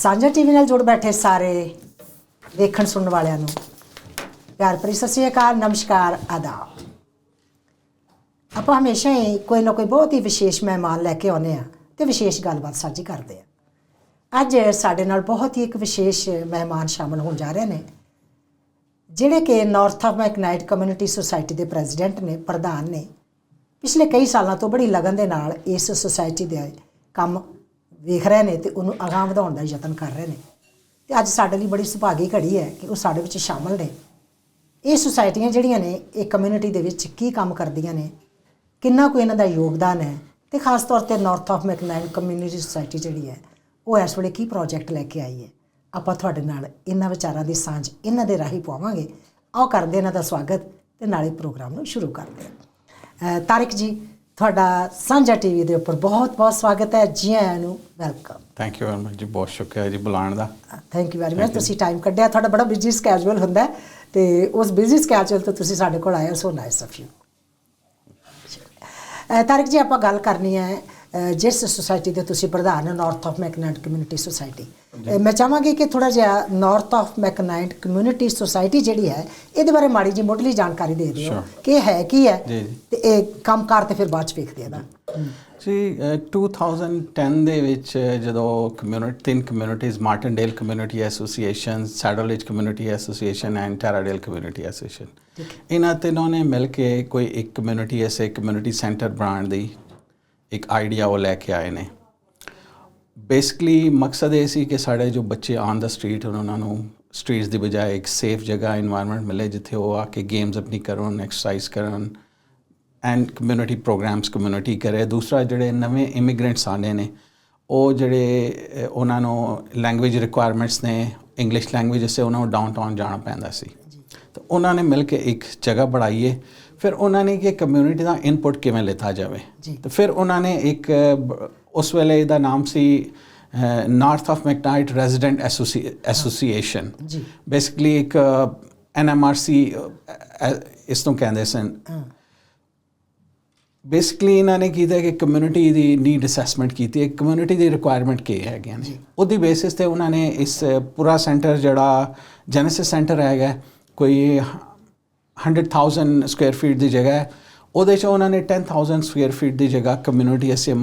ਸਾਂਝਾ ਟੀਵੀ ਨਾਲ ਜੁੜ ਬੈਠੇ ਸਾਰੇ ਦੇਖਣ ਸੁਣਨ ਵਾਲਿਆਂ ਨੂੰ। ਪਿਆਰ ਭਰੀ ਸਤਿ ਸ਼੍ਰੀ ਅਕਾਲ, ਨਮਸਕਾਰ, ਆਦਾਬ। ਆਪਾਂ ਹਮੇਸ਼ਾ ਹੀ ਕੋਈ ਨਾ ਕੋਈ ਬਹੁਤ ਹੀ ਵਿਸ਼ੇਸ਼ ਮਹਿਮਾਨ ਲੈ ਕੇ ਆਉਂਦੇ ਆ ਤੇ ਵਿਸ਼ੇਸ਼ ਗੱਲਬਾਤ ਸਾਂਝੀ ਕਰਦੇ ਆ ਅੱਜ ਸਾਡੇ ਨਾਲ ਬਹੁਤ ਹੀ ਇੱਕ ਵਿਸ਼ੇਸ਼ ਮਹਿਮਾਨ ਸ਼ਾਮਲ ਹੋਣ ਜਾ ਰਹੇ ਨੇ, ਜਿਹੜੇ ਕਿ north of McKnight community society ਦੇ ਪ੍ਰੈਜ਼ੀਡੈਂਟ ਨੇ, ਪ੍ਰਧਾਨ ਨੇ। ਪਿਛਲੇ ਕਈ ਸਾਲਾਂ ਤੋਂ ਬੜੀ ਲਗਨ ਦੇ ਨਾਲ ਇਸ ਸੁਸਾਇਟੀ ਦੇ ਕੰਮ ਵੇਖ ਰਹੇ ਨੇ ਤੇ ਉਹਨੂੰ ਅਗਾਂਹ ਵਧਾਉਣ ਦਾ ਯਤਨ ਕਰ ਰਹੇ ਨੇ। ਤੇ ਅੱਜ ਸਾਡੇ ਲਈ ਬੜੀ ਸੁਭਾਗੀ ਘੜੀ ਹੈ ਕਿ ਉਹ ਸਾਡੇ ਵਿੱਚ ਸ਼ਾਮਲ ਨੇ। ਇਹ ਸੁਸਾਇਟੀਆਂ ਜਿਹੜੀਆਂ ਨੇ, ਇਹ ਕਮਿਊਨਿਟੀ ਦੇ ਵਿੱਚ ਕੀ ਕੰਮ ਕਰਦੀਆਂ ਨੇ, ਕਿੰਨਾ ਕੁ ਇਹਨਾਂ ਦਾ ਯੋਗਦਾਨ ਹੈ ਤੇ ਖਾਸ ਤੌਰ ਤੇ north of McKnight community society ਜਿਹੜੀ ਹੈ, ਉਹ ਇਸ ਵੇਲੇ ਕੀ ਪ੍ਰੋਜੈਕਟ ਲੈ ਕੇ ਆਈ ਹੈ? ਆਪਾਂ ਤੁਹਾਡੇ ਨਾਲ ਇਹਨਾਂ ਵਿਚਾਰਾਂ ਦੀ ਸਾਂਝ ਇਹਨਾਂ ਦੇ ਰਾਹੀਂ ਪਾਵਾਂਗੇ ਆਓ ਕਰਦੇ ਇਹਨਾਂ ਦਾ ਸਵਾਗਤ ਤੇ ਨਾਲੇ ਪ੍ਰੋਗਰਾਮ ਨੂੰ ਸ਼ੁਰੂ ਕਰਦੇ ਹਾਂ। ਤਾਰਿਕ ਜੀ ਤੁਹਾਡਾ ਸਾਂਝਾ ਟੀਵੀ ਦੇ ਉੱਪਰ ਬਹੁਤ ਬਹੁਤ ਸਵਾਗਤ ਹੈ ਜੀ ਆਇਆਂ ਨੂੰ। Welcome thank you very much ਜੀ ਬਹੁਤ ਸ਼ੁਕਰੀਆ ਜੀ ਬੁਲਾਉਣ ਦਾ। ਥੈਂਕ ਯੂ ਵੈਰੀ ਮਚ ਤੁਸੀਂ ਟਾਈਮ ਕੱਢਿਆ ਤੁਹਾਡਾ ਬੜਾ ਬਿਜ਼ੀ ਸਕੇਜੂਲ ਹੁੰਦਾ ਤੇ ਉਸ ਬਿਜ਼ੀ ਸਕੇਜੂਲ ਤੋਂ ਤੁਸੀਂ ਸਾਡੇ ਕੋਲ ਆਏ ਹੋ so nice of you Tariq ji ਆਪਾਂ ਗੱਲ ਕਰਨੀ ਹੈ ਜਿਸ ਸੁਸਾਇਟੀ ਦੇ ਤੁਸੀਂ ਪ੍ਰਧਾਨ ਹੋ north of McKnight community society ਮੈਂ ਚਾਹਾਂਗੀ ਕਿ ਥੋੜਾ ਜਿਹਾ north of McKnight community society ਜਿਹੜੀ ਹੈ ਇਹਦੇ ਬਾਰੇ ਮਾੜੀ ਜੀ ਮੁੱਢਲੀ ਜਾਣਕਾਰੀ ਦੇ ਦਿਓ. ਕਿ ਇਹ ਹੈ ਕੀ ਹੈ। ਤੇ ਇਹ ਕੰਮਕਾਰ ਤੇ ਫਿਰ ਬਾਅਦ ਚ ਵੇਖਦੇ ਆ ਜੀ। ਅਹ 2010 ਦੇ ਵਿੱਚ ਜਦੋਂ ਕਮਿਊਨਿਟੀ ਤਿੰਨ communities Martindale community association Saddle Ridge community association and Taradale community association ਇਹਨਾਂ ਤਿੰਨੋਂ ਨੇ ਮਿਲ ਕੇ ਕੋਈ ਇੱਕ ਕਮਿਊਨਿਟੀ ਐਸੇ ਕਮਿਊਨਿਟੀ ਸੈਂਟਰ ਬ੍ਰਾਂਡ ਦੀ ਇੱਕ ਆਈਡੀਆ ਉਹ ਲੈ ਕੇ ਆਏ ਨੇ। ਬੇਸਿਕਲੀ ਮਕਸਦ ਇਹ ਸੀ ਕਿ ਸਾਡੇ ਜੋ ਬੱਚੇ ਆਨ ਦਾ ਸਟਰੀਟ ਉਹਨਾਂ ਨੂੰ ਸਟਰੀਟਸ ਦੀ ਬਜਾਏ ਇੱਕ ਸੇਫ ਜਗ੍ਹਾ এনवायरमेंट ਮਿਲੇ, ਜਿੱਥੇ ਉਹ ਆ ਕੇ ਗੇਮਸ ਆਪਣੀ ਕਰਨ ਐਕਸਰਸਾਈਜ਼ ਕਰਨ ਐਂਡ ਕਮਿਊਨਿਟੀ ਪ੍ਰੋਗਰਾਮਸ ਕਮਿਊਨਿਟੀ ਕਰੇ। ਦੂਸਰਾ, ਜਿਹੜੇ ਨਵੇਂ ਇਮੀਗ੍ਰੈਂਟਸ ਆਨੇ ਨੇ, ਉਹ ਜਿਹੜੇ ਉਹਨਾਂ ਨੂੰ ਲੈਂਗੁਏਜ ਰਿਕੁਆਇਰਮੈਂਟਸ ਨੇ ਇੰਗਲਿਸ਼ ਲੈਂਗੁਏਜ ਸੇ ਉਹਨਾਂ ਨੂੰ ਡਾਊਨਟਾਊਨ ਜਾਣਾ ਪੈਂਦਾ ਸੀ। ਤਾਂ ਉਹਨਾਂ ਨੇ ਮਿਲ ਕੇ ਇੱਕ ਜਗ੍ਹਾ ਬਣਾਈਏ ਫਿਰ ਉਹਨਾਂ ਨੇ ਕਿ ਕਮਿਊਨਿਟੀ ਦਾ ਇਨਪੁਟ ਕਿਵੇਂ ਲਿੱਤਾ ਜਾਵੇ। ਤਾਂ ਫਿਰ ਉਹਨਾਂ ਨੇ ਇੱਕ ਉਸ ਵੇਲੇ ਦਾ ਨਾਮ ਸੀ north of McKnight resident association ਜੀ। ਬੇਸਿਕਲੀ ਇੱਕ ਐਨਐਮਆਰਸੀ ਇਸ ਨੂੰ ਕਹਿੰਦੇ ਸਨ। ਬੇਸਿਕਲੀ ਇਹਨਾਂ ਨੇ ਕੀਤਾ ਕਿ ਕਮਿਊਨਿਟੀ ਦੀ ਨੀਡ ਅਸੈਸਮੈਂਟ ਕੀਤੀ। ਹੈ ਕਮਿਊਨਿਟੀ ਦੀ ਰਿਕੁਆਇਰਮੈਂਟ ਕੀ ਹੈਗੀਆਂ ਨੇ? ਉਹਦੀ ਬੇਸਿਸ ਤੇ ਉਹਨਾਂ ਨੇ ਇਸ ਪੂਰਾ ਸੈਂਟਰ ਜਿਹੜਾ ਜੈਨੇਸਿਸ ਸੈਂਟਰ ਹੈਗਾ ਕੋਈ 100000 ਸਕੁਅਰ ਫੀਟ ਦੀ ਜਗ੍ਹਾ ਹੈ। ਉਹਦੇ ਚ ਉਹਨਾਂ ਨੇ 10000 ਸਕੁਅਰ ਫੀਟ ਦੀ ਜਗ੍ਹਾ ਕਮਿਊਨਿਟੀ ਅਸੇ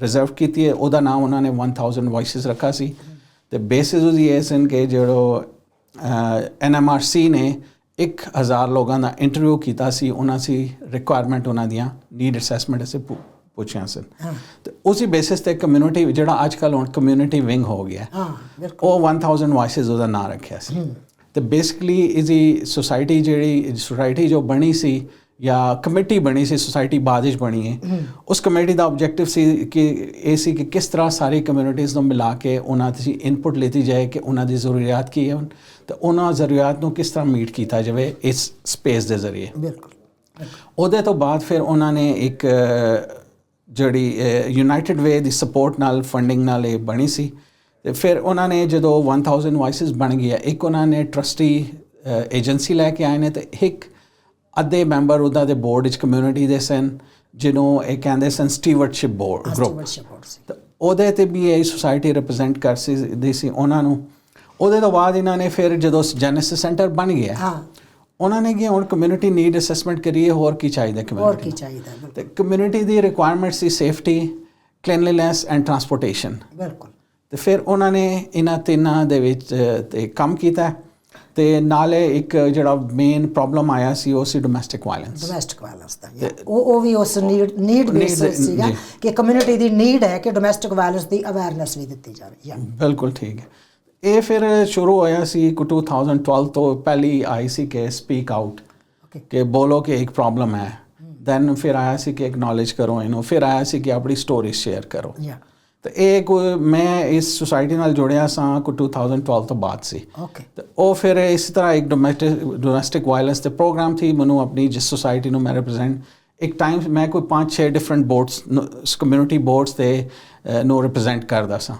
ਰਿਜ਼ਰਵ ਕੀਤੀ ਹੈ। ਉਹਦਾ ਨਾਮ ਉਹਨਾਂ ਨੇ 1000 ਵੌਇਸਸ ਰੱਖਾ ਸੀ। ਤੇ ਬੇਸਿਸ ਉਹਦੀ ਇਹ ਸਨ ਕਿ ਜਿਹੜੋ ਐਨਐਮਆਰਸੀ ਨੇ 1000 ਲੋਕਾਂ ਦਾ ਇੰਟਰਵਿਊ ਕੀਤਾ ਸੀ। ਉਹਨਾਂ ਸੀ ਰਿਕੁਆਇਰਮੈਂਟ ਉਹਨਾਂ ਦੀਆਂ ਨੀਡ ਅਸੈਸਮੈਂਟ ਅਸੀਂ ਪੁ- ਪੁੱਛਿਆ ਸਨ ਤੇ ਉਸੇ ਬੇਸਿਸ ਤੇ ਕਮਿਊਨਿਟੀ ਜਿਹੜਾ ਅੱਜ ਕੱਲ੍ਹ ਹੁਣ ਕਮਿਊਨਿਟੀ ਵਿੰਗ ਹੋ ਗਿਆ। ਹਾਂ ਉਹ 1000 ਵਾਇਸਸ ਉਹਦਾ ਨਾਂ ਰੱਖਿਆ ਸੀ। ਤੇ ਬੇਸਿਕਲੀ ਇਜ਼ੀ ਸੁਸਾਇਟੀ ਜਿਹੜੀ ਸੁਸਾਇਟੀ ਜੋ ਬਣੀ ਸੀ ਜਾਂ ਕਮੇਟੀ ਬਣੀ ਸੀ ਸੁਸਾਇਟੀ ਵਿੱਚ ਬਣੀ ਹੈ ਉਸ ਕਮੇਟੀ ਦਾ ਆਬਜੈਕਟਿਵ ਸੀ ਕਿ ਇਹ ਸੀ ਕਿ ਕਿਸ ਤਰ੍ਹਾਂ ਸਾਰੀ ਕਮਿਊਨਿਟੀਜ਼ ਨੂੰ ਮਿਲਾ ਕੇ ਉਹਨਾਂ ਦੀ ਇਨਪੁਟ ਲਿੱਤੀ ਜਾਏ ਕਿ ਉਹਨਾਂ ਦੀ ਜ਼ਰੂਰੀਅਤ ਕੀ ਹੈ। ਤੇ ਉਹਨਾਂ ਜ਼ਰੂਰੀਅਤ ਨੂੰ ਕਿਸ ਤਰ੍ਹਾਂ ਮੀਟ ਕੀਤਾ ਜਾਵੇ ਇਸ ਸਪੇਸ ਦੇ ਜ਼ਰੀਏ। ਬਿਲਕੁਲ। ਉਹਦੇ ਤੋਂ ਬਾਅਦ ਫਿਰ ਉਹਨਾਂ ਨੇ ਇੱਕ ਜਿਹੜੀ ਯੂਨਾਈਟਿਡ ਵੇ ਦੀ ਸਪੋਰਟ ਨਾਲ ਫੰਡਿੰਗ ਨਾਲ ਇਹ ਬਣੀ ਸੀ। ਤੇ ਫਿਰ ਉਹਨਾਂ ਨੇ ਜਦੋਂ 1000 ਵਾਇਸਸ ਬਣ ਗਿਆ ਇੱਕ ਉਹਨਾਂ ਨੇ ਟਰਸਟੀ ਏਜੰਸੀ ਲੈ ਕੇ ਆਏ ਨੇ ਤੇ ਇੱਕ ਅੱਧੇ ਮੈਂਬਰ ਉਹਦਾ ਦੇ ਬੋਰਡ ਵਿੱਚ ਕਮਿਊਨਿਟੀ ਦੇ ਸਨ ਜਿਹਨੂੰ ਇਹ ਕਹਿੰਦੇ ਸਨ ਸਟੀਵਰਡਸ਼ਿਪ ਬੋਰਡ ਗਰੁੱਪ ਉਹਦੇ ਤੇ ਵੀ ਇਹ ਸੁਸਾਇਟੀ ਰਿਪਰੈਜ਼ੈਂਟ ਕਰ ਸੀ ਦੀ ਸੀ ਉਹਨਾਂ ਨੂੰ। ਉਹਦੇ ਤੋਂ ਬਾਅਦ ਇਹਨਾਂ ਨੇ ਫਿਰ ਜਦੋਂ ਜੈਨੇਸਿਸ ਸੈਂਟਰ ਬਣ ਗਿਆ ਹਾਂ। ਉਹਨਾਂ ਨੇ ਕਿ ਹੁਣ ਕਮਿਊਨਿਟੀ ਨੀਡ ਅਸੈਸਮੈਂਟ ਕਰੀਏ ਹੋਰ ਕੀ ਚਾਹੀਦਾ ਹੋਰ ਕਮਿਊਨਿਟੀ ਕੀ ਚਾਹੀਦਾ ਤੇ ਕਮਿਊਨਿਟੀ ਦੀ ਰਿਕੁਆਇਰਮੈਂਟ ਸੀ ਸੇਫਟੀ ਕਲੀਨਲੀਨੈਸ ਐਂਡ ਟਰਾਂਸਪੋਰਟੇਸ਼ਨ ਬਿਲਕੁਲ। ਤੇ ਫਿਰ ਉਹਨਾਂ ਨੇ ਇਹਨਾਂ ਤਿੰਨਾਂ ਦੇ ਵਿੱਚ ਤੇ ਕੰਮ ਕੀਤਾ ਤੇ ਨਾਲੇ ਇੱਕ ਜਿਹੜਾ ਮੇਨ ਪ੍ਰੋਬਲਮ ਆਇਆ ਸੀ ਉਹ ਸੀ ਡੋਮੈਸਟਿਕ ਵਾਇਲੈਂਸ ਡੋਮੈਸਟਿਕ ਵਾਇਲੈਂਸ ਦਾ. ਉਹ ਉਹ ਵੀ ਉਸ ਨੀਡ ਨੀਡ ਬੇਸਿਸ ਸੀਗਾ। ਕਿ ਕਮਿਊਨਿਟੀ ਦੀ ਨੀਡ ਹੈ ਕਿ ਡੋਮੈਸਟਿਕ ਵਾਇਲੈਂਸ ਦੀ ਅਵੇਅਰਨੈਸ ਵੀ ਦਿੱਤੀ ਜਾਵੇ. ਬਿਲਕੁਲ ਠੀਕ ਹੈ ਇਹ ਫਿਰ ਸ਼ੁਰੂ ਹੋਇਆ ਸੀ ਕਿ 2012 ਤੋਂ ਪਹਿਲੀ ਆਈ ਸੀ ਕਿ ਸਪੀਕ ਆਊਟ. ਕਿ ਬੋਲੋ ਕਿ ਇੱਕ ਪ੍ਰੋਬਲਮ ਹੈ ਦੈਨ ਫਿਰ ਆਇਆ ਸੀ ਕਿ ਐਕਨੋਲਜ ਕਰੋ ਇਹਨੂੰ ਫਿਰ ਆਇਆ ਸੀ ਕਿ ਆਪਣੀ ਸਟੋਰੀ ਸ਼ੇਅਰ ਕਰੋ Yeah. ਤੇ ਇਹ ਕੋਈ ਮੈਂ ਇਸ ਸੁਸਾਇਟੀ ਨਾਲ ਜੁੜਿਆ ਸਾਂ ਕੋ 2012 ਤੋਂ ਬਾਅਦ ਸੀ Okay. ਤੇ ਉਹ ਫਿਰ ਇਸ ਤਰ੍ਹਾਂ ਇੱਕ ਡੋਮੈਸਟਿਕ ਡੋਮੈਸਟਿਕ ਵਾਇਲੈਂਸ ਤੇ ਪ੍ਰੋਗਰਾਮ ਸੀ ਮੈਨੂੰ ਆਪਣੀ ਜਿਸ ਸੁਸਾਇਟੀ ਨੂੰ ਮੈਂ ਰਿਪਰੈਜ਼ੈਂਟ ਇੱਕ ਟਾਈਮ ਮੈਂ ਕੋਈ 5-6 ਡਿਫਰੈਂਟ ਬੋਰਡਸ ਕਮਿਊਨਿਟੀ ਬੋਰਡਸ ਤੇ ਨੂੰ ਰਿਪਰੈਜ਼ੈਂਟ ਕਰਦਾ ਸਾਂ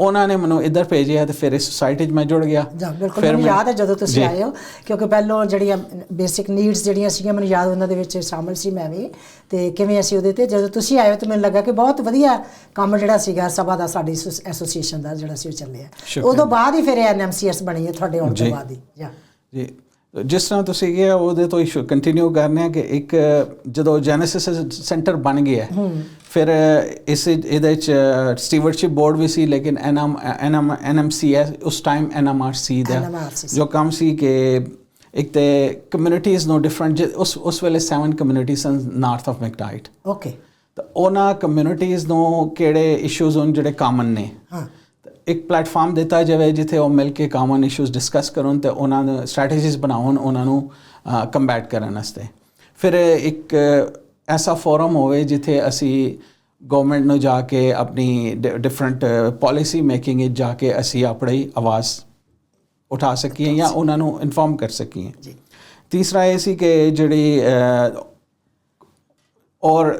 ਉਹਨਾਂ ਨੇ ਮੈਨੂੰ ਇੱਧਰ ਭੇਜਿਆ ਤੇ ਫਿਰ ਇਸ ਸੁਸਾਇਟੀ 'ਚ ਮੈਂ ਜੁੜ ਗਿਆ ਜਾਂ ਬਿਲਕੁਲ ਮੈਨੂੰ ਯਾਦ ਹੈ ਜਦੋਂ ਤੁਸੀਂ। ਆਏ ਹੋ ਕਿਉਂਕਿ ਪਹਿਲੋਂ ਜਿਹੜੀਆਂ ਬੇਸਿਕ ਨੀਡਸ ਜਿਹੜੀਆਂ ਸੀਗੀਆਂ ਮੈਨੂੰ ਯਾਦ ਉਹਨਾਂ ਦੇ ਵਿੱਚ ਸ਼ਾਮਲ ਸੀ ਮੈਂ ਵੀ ਤੇ ਕਿਵੇਂ ਅਸੀਂ ਉਹਦੇ ਤੇ ਜਦੋਂ ਤੁਸੀਂ ਆਏ ਹੋ ਤਾਂ ਮੈਨੂੰ ਲੱਗਾ ਕਿ ਬਹੁਤ ਵਧੀਆ ਕੰਮ ਜਿਹੜਾ ਸੀਗਾ ਸਭਾ ਦਾ ਸਾਡੀ ਐਸੋਸੀਏਸ਼ਨ ਦਾ ਜਿਹੜਾ ਸੀ ਉਹ ਚੱਲਿਆ। ਉਦੋਂ ਬਾਅਦ ਹੀ ਫਿਰ ਐਨਐਮਸੀਐਸ ਬਣੀ ਹੈ ਤੁਹਾਡੇ ਆਉਣ ਤੋਂ। ਬਾਅਦ ਹੀ ਜੀ ਜਿਸ ਤਰ੍ਹਾਂ ਤੁਸੀਂ ਕਿਹਾ ਉਹਦੇ ਤੋਂ ਹੀ ਕੰਟੀਨਿਊ ਕਰਨੇ ਆ ਕਿ ਇੱਕ ਜਦੋਂ ਜੈਨੇਸਿਸ ਸੈਂਟਰ ਬਣ ਗਿਆ ਫਿਰ ਇਸ ਇਹਦੇ ਚ ਸਟੀਵਰਡਸ਼ਿਪ ਬੋਰਡ ਵੀ ਸੀ ਲੇਕਿਨ ਐਨਐਮ ਐਨਐਮ ਐਨਐਮਸੀਐਸ ਉਸ ਟਾਈਮ ਐਨਐਮਆਰਸੀ ਦਾ। ਜੋ ਕੰਮ ਸੀ ਕਿ ਇੱਕ ਤੇ ਕਮਿਊਨਿਟੀਜ਼ ਨੂੰ ਡਿਫਰੈਂਟ ਉਸ ਉਸ ਵੇਲੇ 7 ਕਮਿਊਨਿਟੀਜ਼ ਸਨ ਨਾਰਥ ਆਫ ਮੈਕਡਾਈਟ ਓਕੇ ਤਾਂ ਉਹਨਾਂ ਕਮਿਊਨਿਟੀਜ਼ ਨੂੰ ਕਿਹੜੇ ਇਸ਼ੂਜ਼ ਹਨ ਜਿਹੜੇ ਕਾਮਨ ਨੇ? ਹਾਂ। ਇੱਕ ਪਲੇਟਫਾਰਮ ਦਿੱਤਾ ਜਾਵੇ ਜਿੱਥੇ ਉਹ ਮਿਲ ਕੇ ਕਾਮਨ ਇਸ਼ੂਜ਼ ਡਿਸਕਸ ਕਰਨ ਤੇ ਉਹਨਾਂ ਨੂੰ ਸਟ੍ਰੈਟੇਜੀਜ਼ ਬਣਾਉਣ ਉਹਨਾਂ ਨੂੰ ਕੰਬੈਟ ਕਰਨ ਵਾਸਤੇ। ਫਿਰ ਇੱਕ ਐਸਾ ਫੋਰਮ ਹੋਵੇ ਜਿੱਥੇ ਅਸੀਂ ਗਵਰਨਮੈਂਟ ਨੂੰ ਜਾ ਕੇ ਆਪਣੀ ਡਿਫਰੈਂਟ ਪਾਲਿਸੀ ਮੇਕਿੰਗ ਵਿੱਚ ਜਾ ਕੇ ਅਸੀਂ ਆਪਣੀ ਆਵਾਜ਼ ਉਠਾ ਸਕੀਏ ਜਾਂ ਉਹਨਾਂ ਨੂੰ ਇਨਫੋਰਮ ਕਰ ਸਕੀਏ। ਜੀ। ਤੀਸਰਾ ਇਹ ਸੀ ਕਿ ਜਿਹੜੀ ਔਰ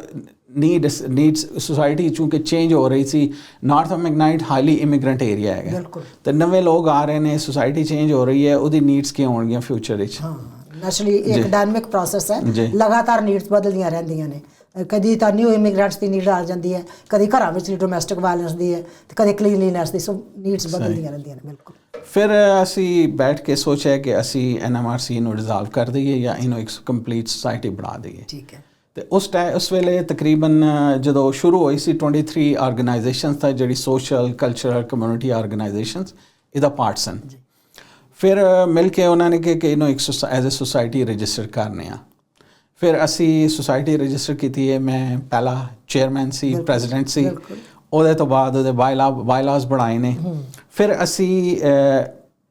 ਨੀਡ ਨੀਡਸ ਸੋਸਾਇਟੀ ਚੂੰਕਿ ਚੇਂਜ ਹੋ ਰਹੀ ਸੀ north of McKnight highly immigrant area ਹੈਗਾ। ਤੇ ਨਵੇਂ ਲੋਕ ਆ ਰਹੇ ਨੇ ਸੋਸਾਇਟੀ ਚੇਂਜ ਹੋ ਰਹੀ ਹੈ ਉਹਦੀ ਨੀਡਸ ਕੀ ਹੋਣਗੀਆਂ ਫਿਊਚਰ ਵਿੱਚ ਹਾਂ ਨੈਚੁਰਲੀ ਇੱਕ। ਡਾਇਨਾਮਿਕ ਪ੍ਰੋਸੈਸ ਹੈ। ਲਗਾਤਾਰ ਨੀਡਸ ਬਦਲਦੀਆਂ ਰਹਿੰਦੀਆਂ ਨੇ ਕਦੀ ਤਾਂ ਨਿਊ ਇਮੀਗ੍ਰੈਂਟਸ ਦੀ ਨੀਡ ਆ ਜਾਂਦੀ ਹੈ ਕਦੀ ਘਰਾਂ ਵਿੱਚ ਡੋਮੈਸਟਿਕ ਵਾਇਲੈਂਸ ਦੀ ਹੈ ਤੇ ਕਦੀ ਕਲੀਨਲੀਨੈਸ ਦੀ ਸੋ ਨੀਡਸ ਬਦਲਦੀਆਂ ਰਹਿੰਦੀਆਂ ਨੇ ਬਿਲਕੁਲ ਫਿਰ ਅਸੀਂ ਬੈਠ ਕੇ ਸੋਚਿਆ ਕਿ ਅਸੀਂ ਐਨਐਮਆਰਸੀ ਨੂੰ ਡਿਸੋਲਵ ਕਰ ਦਈਏ ਜਾਂ ਇਹਨੂੰ ਇੱਕ ਕੰਪਲੀਟ ਸੋਸਾਇਟੀ ਬਣਾ ਦਈਏ ਠੀਕ ਹੈ ਤੇ ਉਸ ਟਾਈਮ ਉਸ ਵੇਲੇ ਤਕਰੀਬਨ ਜਦੋਂ ਸ਼ੁਰੂ ਹੋਈ ਸੀ 23 ਆਰਗੇਨਾਈਜੇਸ਼ਨਸ ਤਾਂ ਜਿਹੜੀ ਸੋਸ਼ਲ ਕਲਚਰਲ ਕਮਿਊਨਿਟੀ ਆਰਗੇਨਾਈਜੇਸ਼ਨਸ ਇਹਦਾ ਪਾਰਟ ਸਨ। ਫਿਰ ਮਿਲ ਕੇ ਉਹਨਾਂ ਨੇ ਕਿ ਕਿ ਇਹਨੂੰ ਇੱਕ ਐਜ਼ ਅ ਸੁਸਾਇਟੀ ਰਜਿਸਟਰ ਕਰਨੇ ਆ। ਫਿਰ ਅਸੀਂ ਸੁਸਾਇਟੀ ਰਜਿਸਟਰ ਕੀਤੀ ਹੈ ਮੈਂ ਪਹਿਲਾ ਚੇਅਰਮੈਨ ਸੀ ਪ੍ਰੈਜ਼ੀਡੈਂਟ ਸੀ। ਉਹਦੇ ਤੋਂ ਬਾਅਦ ਉਹਦੇ ਬਾਇਲਾ ਬਾਇਲਾਸ ਬਣਾਏ ਨੇ। ਫਿਰ ਅਸੀਂ